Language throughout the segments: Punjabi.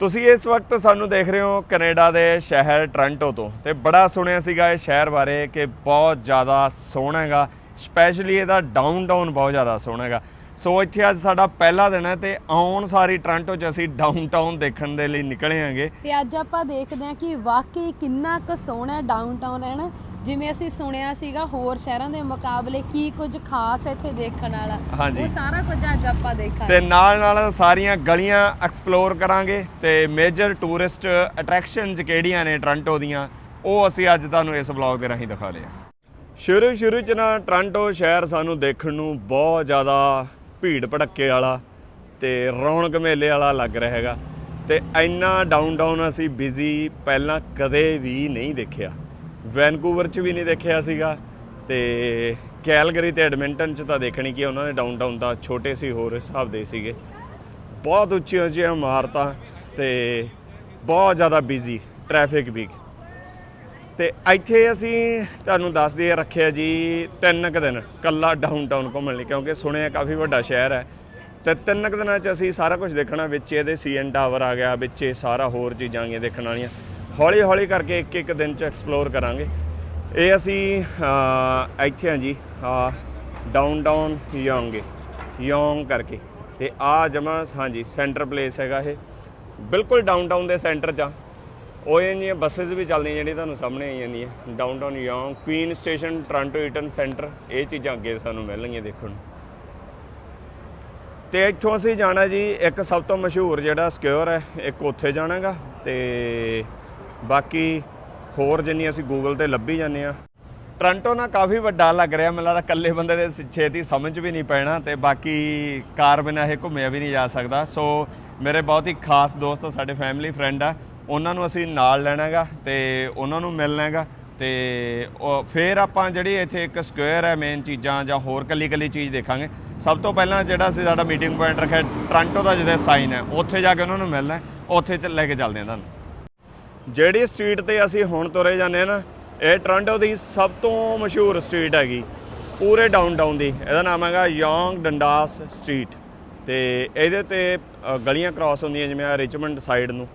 ਤੁਸੀਂ ਇਸ ਵਕਤ ਸਾਨੂੰ ਦੇਖ ਰਹੇ ਹੋ ਕੈਨੇਡਾ ਦੇ ਸ਼ਹਿਰ ਟ੍ਰਾਂਟੋ ਤੋਂ ਤੇ ਬੜਾ ਸੁਣਿਆ ਸੀਗਾ ਇਹ ਸ਼ਹਿਰ ਬਾਰੇ ਕਿ ਬਹੁਤ ਜ਼ਿਆਦਾ ਸੋਹਣਾ ਹੈਗਾ ਸਪੈਸ਼ਲੀ ਇਹਦਾ ਡਾਊਨਟਾਊਨ ਬਹੁਤ ਜ਼ਿਆਦਾ ਸੋਹਣਾ ਹੈਗਾ। ਸੋ ਇੱਥੇ ਅੱਜ ਸਾਡਾ ਪਹਿਲਾ ਦਿਨ ਹੈ ਤੇ ਆਉਣ ਸਾਰੀ ਟ੍ਰਾਂਟੋ 'ਚ ਅਸੀਂ ਡਾਊਨਟਾਊਨ ਦੇਖਣ ਦੇ ਲਈ ਨਿਕਲੇ ਆਂਗੇ ਤੇ ਅੱਜ ਆਪਾਂ ਦੇਖਦੇ ਹਾਂ ਕਿ ਵਾਕਈ ਕਿੰਨਾ ਕੁ ਸੋਹਣਾ ਡਾਊਨਟਾਊਨ ਹੈ ਨਾ? ਜਿਵੇਂ ਅਸੀਂ ਸੁਣਿਆ ਸੀਗਾ ਹੋਰ ਸ਼ਹਿਰਾਂ ਦੇ ਮੁਕਾਬਲੇ ਕੀ ਕੁਝ ਖਾਸ ਇੱਥੇ ਦੇਖਣ ਵਾਲਾ? ਹਾਂਜੀ। ਉਹ ਸਾਰਾ ਕੁਝ ਅੱਜ ਆਪਾਂ ਦੇਖਾਂਗੇ। ਤੇ ਨਾਲ ਨਾਲ ਸਾਰੀਆਂ ਗਲੀਆਂ ਐਕਸਪਲੋਰ ਕਰਾਂਗੇ ਤੇ ਮੇਜਰ ਟੂਰਿਸਟ ਅਟਰੈਕਸ਼ਨਸ ਕਿਹੜੀਆਂ ਨੇ ਟ੍ਰਾਂਟੋ ਦੀਆਂ ਉਹ ਅਸੀਂ ਅੱਜ ਤੁਹਾਨੂੰ ਇਸ ਵਲੌਗ ਦੇ ਰਾਹੀਂ ਦਿਖਾ ਲਿਆ ਸ਼ੁਰੂ ਸ਼ੁਰੂ ਚ ਨਾ ਟ੍ਰਾਂਟੋ ਸ਼ਹਿਰ ਸਾਨੂੰ ਦੇਖਣ ਨੂੰ ਬਹੁਤ ਜ਼ਿਆਦਾ ਭੀੜ ਭੜੱਕੇ ਵਾਲਾ ਤੇ ਰੌਣਕ ਮੇਲੇ ਵਾਲਾ ਲੱਗ ਰਿਹਾ ਹੈਗਾ ਤੇ ਇੰਨਾ ਡਾਊਨਟਾਊਨ ਅਸੀਂ ਬਿਜ਼ੀ ਪਹਿਲਾਂ ਕਦੇ ਵੀ ਨਹੀਂ ਦੇਖਿਆ। ਵੈਨਕੂਵਰ ਚ ਵੀ ਨਹੀਂ ਦੇਖਿਆ ਸੀਗਾ ਤੇ ਕੈਲਗਰੀ ਤੇ ਐਡਮਿੰਟਨ ਚ ਤਾਂ ਦੇਖਣੀ ਕਿ ਉਹਨਾਂ ਨੇ ਡਾਊਨਟਾਊਨ ਦਾ ਛੋਟੇ ਸੀ, ਹੋਰ ਹਿਸਾਬ ਦੇ ਸੀਗੇ। ਬਹੁਤ ਉੱਚੀਆਂ ਉੱਚੀਆਂ ਇਮਾਰਤਾਂ ਤੇ ਬਹੁਤ ਜ਼ਿਆਦਾ ਬਿਜ਼ੀ ਟ੍ਰੈਫਿਕ ਵੀ। ਤੇ ਇੱਥੇ ਅਸੀਂ ਤੁਹਾਨੂੰ ਦੱਸ ਦਈਏ, ਰੱਖਿਆ ਜੀ ਤਿੰਨ ਕੁ ਦਿਨ ਕੱਲਾ ਡਾਊਨਟਾਊਨ ਘੁੰਮਣ ਲਈ, ਕਿਉਂਕਿ ਸੁਣਿਆ ਕਾਫੀ ਵੱਡਾ ਸ਼ਹਿਰ ਹੈ। ਤੇ ਤਿੰਨ ਕੁ ਦਿਨਾਂ 'ਚ ਅਸੀਂ ਸਾਰਾ ਕੁਝ ਦੇਖਣਾ, ਵਿੱਚ ਇਹਦੇ ਸੀਐਨ ਟਾਵਰ ਆ ਗਿਆ, ਵਿੱਚ ਸਾਰਾ ਹੋਰ ਚੀਜ਼ਾਂ ਆਈਆਂ ਦੇਖਣ ਵਾਲੀਆਂ। ਹੌਲੀ ਹੌਲੀ ਕਰਕੇ ਇੱਕ ਇੱਕ ਦਿਨ 'ਚ ਐਕਸਪਲੋਰ ਕਰਾਂਗੇ। ਇਹ ਅਸੀਂ ਇੱਥੇ ਹਾਂ ਜੀ ਡਾਊਨਟਾਊਨ ਯੋਂਗੇ ਯੋਂਗ ਕਰਕੇ। ਤੇ ਆ ਜਮਾ ਹਾਂਜੀ ਸੈਂਟਰ ਪਲੇਸ ਹੈਗਾ ਇਹ। ਬਿਲਕੁਲ ਡਾਊਨ ਡਾਊਨਟਾਊਨ ਦੇ ਸੈਂਟਰ 'ਚ ਆ। ਉਹ ਇਹਨੀਆਂ ਬੱਸਸ ਵੀ ਚੱਲਦੀਆਂ ਜਿਹੜੀ ਤੁਹਾਨੂੰ ਸਾਹਮਣੇ ਆਈ ਜਾਂਦੀਆਂ down downtown Yonge Queen station Toronto Eaton centre ਇਹ ਚੀਜ਼ਾਂ ਅੱਗੇ ਸਾਨੂੰ ਮਿਲਣਗੀਆਂ ਦੇਖਣ ਨੂੰ। ਤੇ ਇੱਥੋਂ ਅਸੀਂ ਜਾਣਾ ਜੀ, ਇੱਕ ਸਭ ਤੋਂ ਮਸ਼ਹੂਰ ਜਿਹੜਾ ਸਕੁਅਰ ਹੈ, ਇੱਕ ਉੱਥੇ ਜਾਣਾਗਾ। ਤੇ ਬਾਕੀ ਹੋਰ ਜਿੰਨੀ ਅਸੀਂ ਗੂਗਲ ਤੇ ਲੱਭੀ ਜਾਂਦੇ ਆ ਟ੍ਰਾਂਟੋ ਨਾ ਕਾਫੀ ਵੱਡਾ ਲੱਗ ਰਿਹਾ, ਮੈਨੂੰ ਲੱਗਦਾ ਇਕੱਲੇ ਬੰਦੇ ਦੇ ਛੇਤੀ ਸਮਝ ਵੀ ਨਹੀਂ ਪੈਣਾ ਤੇ ਬਾਕੀ ਕਾਰ ਬਿਨਾਂ ਇਹ ਘੁੰਮਿਆ ਵੀ ਨਹੀਂ ਜਾ ਸਕਦਾ। ਸੋ ਮੇਰੇ ਬਹੁਤ ਹੀ ਖਾਸ ਦੋਸਤ, ਸਾਡੇ ਫੈਮਿਲੀ ਫਰੈਂਡ ਆ, ਉਹਨਾਂ ਨੂੰ ਅਸੀਂ ਨਾਲ ਲੈਣਾ ਹੈਗਾ ਤੇ ਉਹਨਾਂ ਨੂੰ ਮਿਲਣਾ ਹੈਗਾ ਤੇ ਫਿਰ ਆਪਾਂ ਜਿਹੜੀ ਇੱਥੇ ਇੱਕ ਸਕੁਅਰ ਹੈ ਮੇਨ ਚੀਜ਼ਾਂ ਜਾਂ ਹੋਰ ਕੱਲੀ ਕੱਲੀ ਚੀਜ਼ ਦੇਖਾਂਗੇ। ਸਭ ਤੋਂ ਪਹਿਲਾਂ ਜਿਹੜਾ ਅਸੀਂ ਸਾਡਾ ਮੀਟਿੰਗ ਪੁਆਇੰਟ ਰੱਖਿਆ ਟ੍ਰਾਂਟੋ ਦਾ ਜਿਹਦੇ ਸਾਈਨ ਹੈ, ਉੱਥੇ ਜਾ ਕੇ ਉਹਨਾਂ ਨੂੰ ਮਿਲਣਾ, ਉੱਥੇ ਚ ਲੈ ਕੇ ਚੱਲਦੇ ਹਾਂ ਤੁਹਾਨੂੰ। ਜਿਹੜੀ ਸਟਰੀਟ ਤੇ ਅਸੀਂ ਹੁਣ ਤੁਰੇ ਜਾਂਦੇ ਆ ਨਾ ਇਹ ਟੋਰਾਂਟੋ ਦੀ ਸਭ ਤੋਂ ਮਸ਼ਹੂਰ ਸਟਰੀਟ ਹੈਗੀ। ਪੂਰੇ ਡਾਊਨਟਾਊਨ ਦੀ। ਇਹਦਾ ਨਾਮ ਹੈਗਾ ਯੋਂਗ ਡੰਡਾਸ ਸਟਰੀਟ ਤੇ ਇਹਦੇ ਤੇ ਗਲੀਆਂ ਕ੍ਰਾਸ ਹੁੰਦੀਆਂ ਜਿਵੇਂ ਆ ਰਿਚਮੰਡ ਸਾਈਡ ਨੂੰ।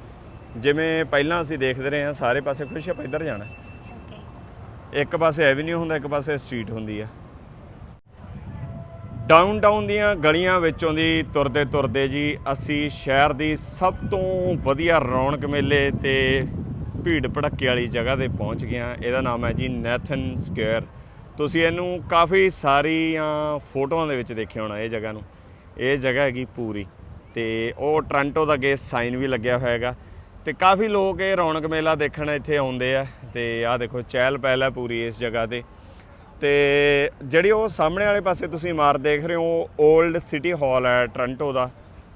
ਜਿਵੇਂ ਪਹਿਲਾਂ ਅਸੀਂ ਦੇਖਦੇ ਰਹੇ ਹਾਂ ਸਾਰੇ ਪਾਸੇ ਖੁਸ਼ ਆਪਾਂ ਇੱਧਰ ਜਾਣਾ। ਇੱਕ ਪਾਸੇ ਐਵਨਿਊ ਹੁੰਦਾ ਇੱਕ ਪਾਸੇ ਸਟਰੀਟ ਹੁੰਦੀ ਆ। ਡਾਊਨਟਾਊਨ ਦੀਆਂ ਗਲੀਆਂ ਵਿੱਚੋਂ ਦੀ ਤੁਰਦੇ ਤੁਰਦੇ ਜੀ ਅਸੀਂ ਸ਼ਹਿਰ ਦੀ ਸਭ ਤੋਂ ਵਧੀਆ ਰੌਣਕ ਮੇਲੇ ਤੇ ਭੀੜ ਭੜੱਕੇ ਵਾਲੀ ਜਗ੍ਹਾ ਤੇ ਪਹੁੰਚ ਗਏ ਹਾਂ। ਇਹਦਾ ਨਾਮ ਹੈ ਜੀ ਨੈਥਨ ਸਕੁਅਰ ਤੁਸੀਂ ਇਹਨੂੰ ਕਾਫੀ ਸਾਰੀਆਂ ਫੋਟੋਆਂ ਦੇ ਵਿੱਚ ਦੇਖਿਆ ਹੋਣਾ ਇਹ ਜਗ੍ਹਾ ਨੂੰ। ਇਹ ਜਗ੍ਹਾ ਹੈਗੀ ਪੂਰੀ ਤੇ ਉਹ ਟ੍ਰਾਂਟੋ ਦਾ ਗੇਸ ਸਾਈਨ ਵੀ ਲੱਗਿਆ ਹੋਇਆ ਹੈਗਾ ਤੇ ਕਾਫੀ ਲੋਕ ਇਹ ਰੌਣਕ ਮੇਲਾ ਦੇਖਣ ਇੱਥੇ ਆਉਂਦੇ ਆ ਤੇ ਆਹ ਦੇਖੋ ਚਹਿਲ ਪਹਿਲ ਹੈ ਪੂਰੀ ਇਸ ਜਗ੍ਹਾ ਤੇ। ਤੇ ਜਿਹੜੀ ਉਹ ਸਾਹਮਣੇ ਵਾਲੇ ਪਾਸੇ ਤੁਸੀਂ ਇਮਾਰਤ ਦੇਖ ਰਹੇ ਹੋ 올ਡ ਸਿਟੀ ਹਾਲ ਹੈ ਟ੍ਰਾਂਟੋ ਦਾ।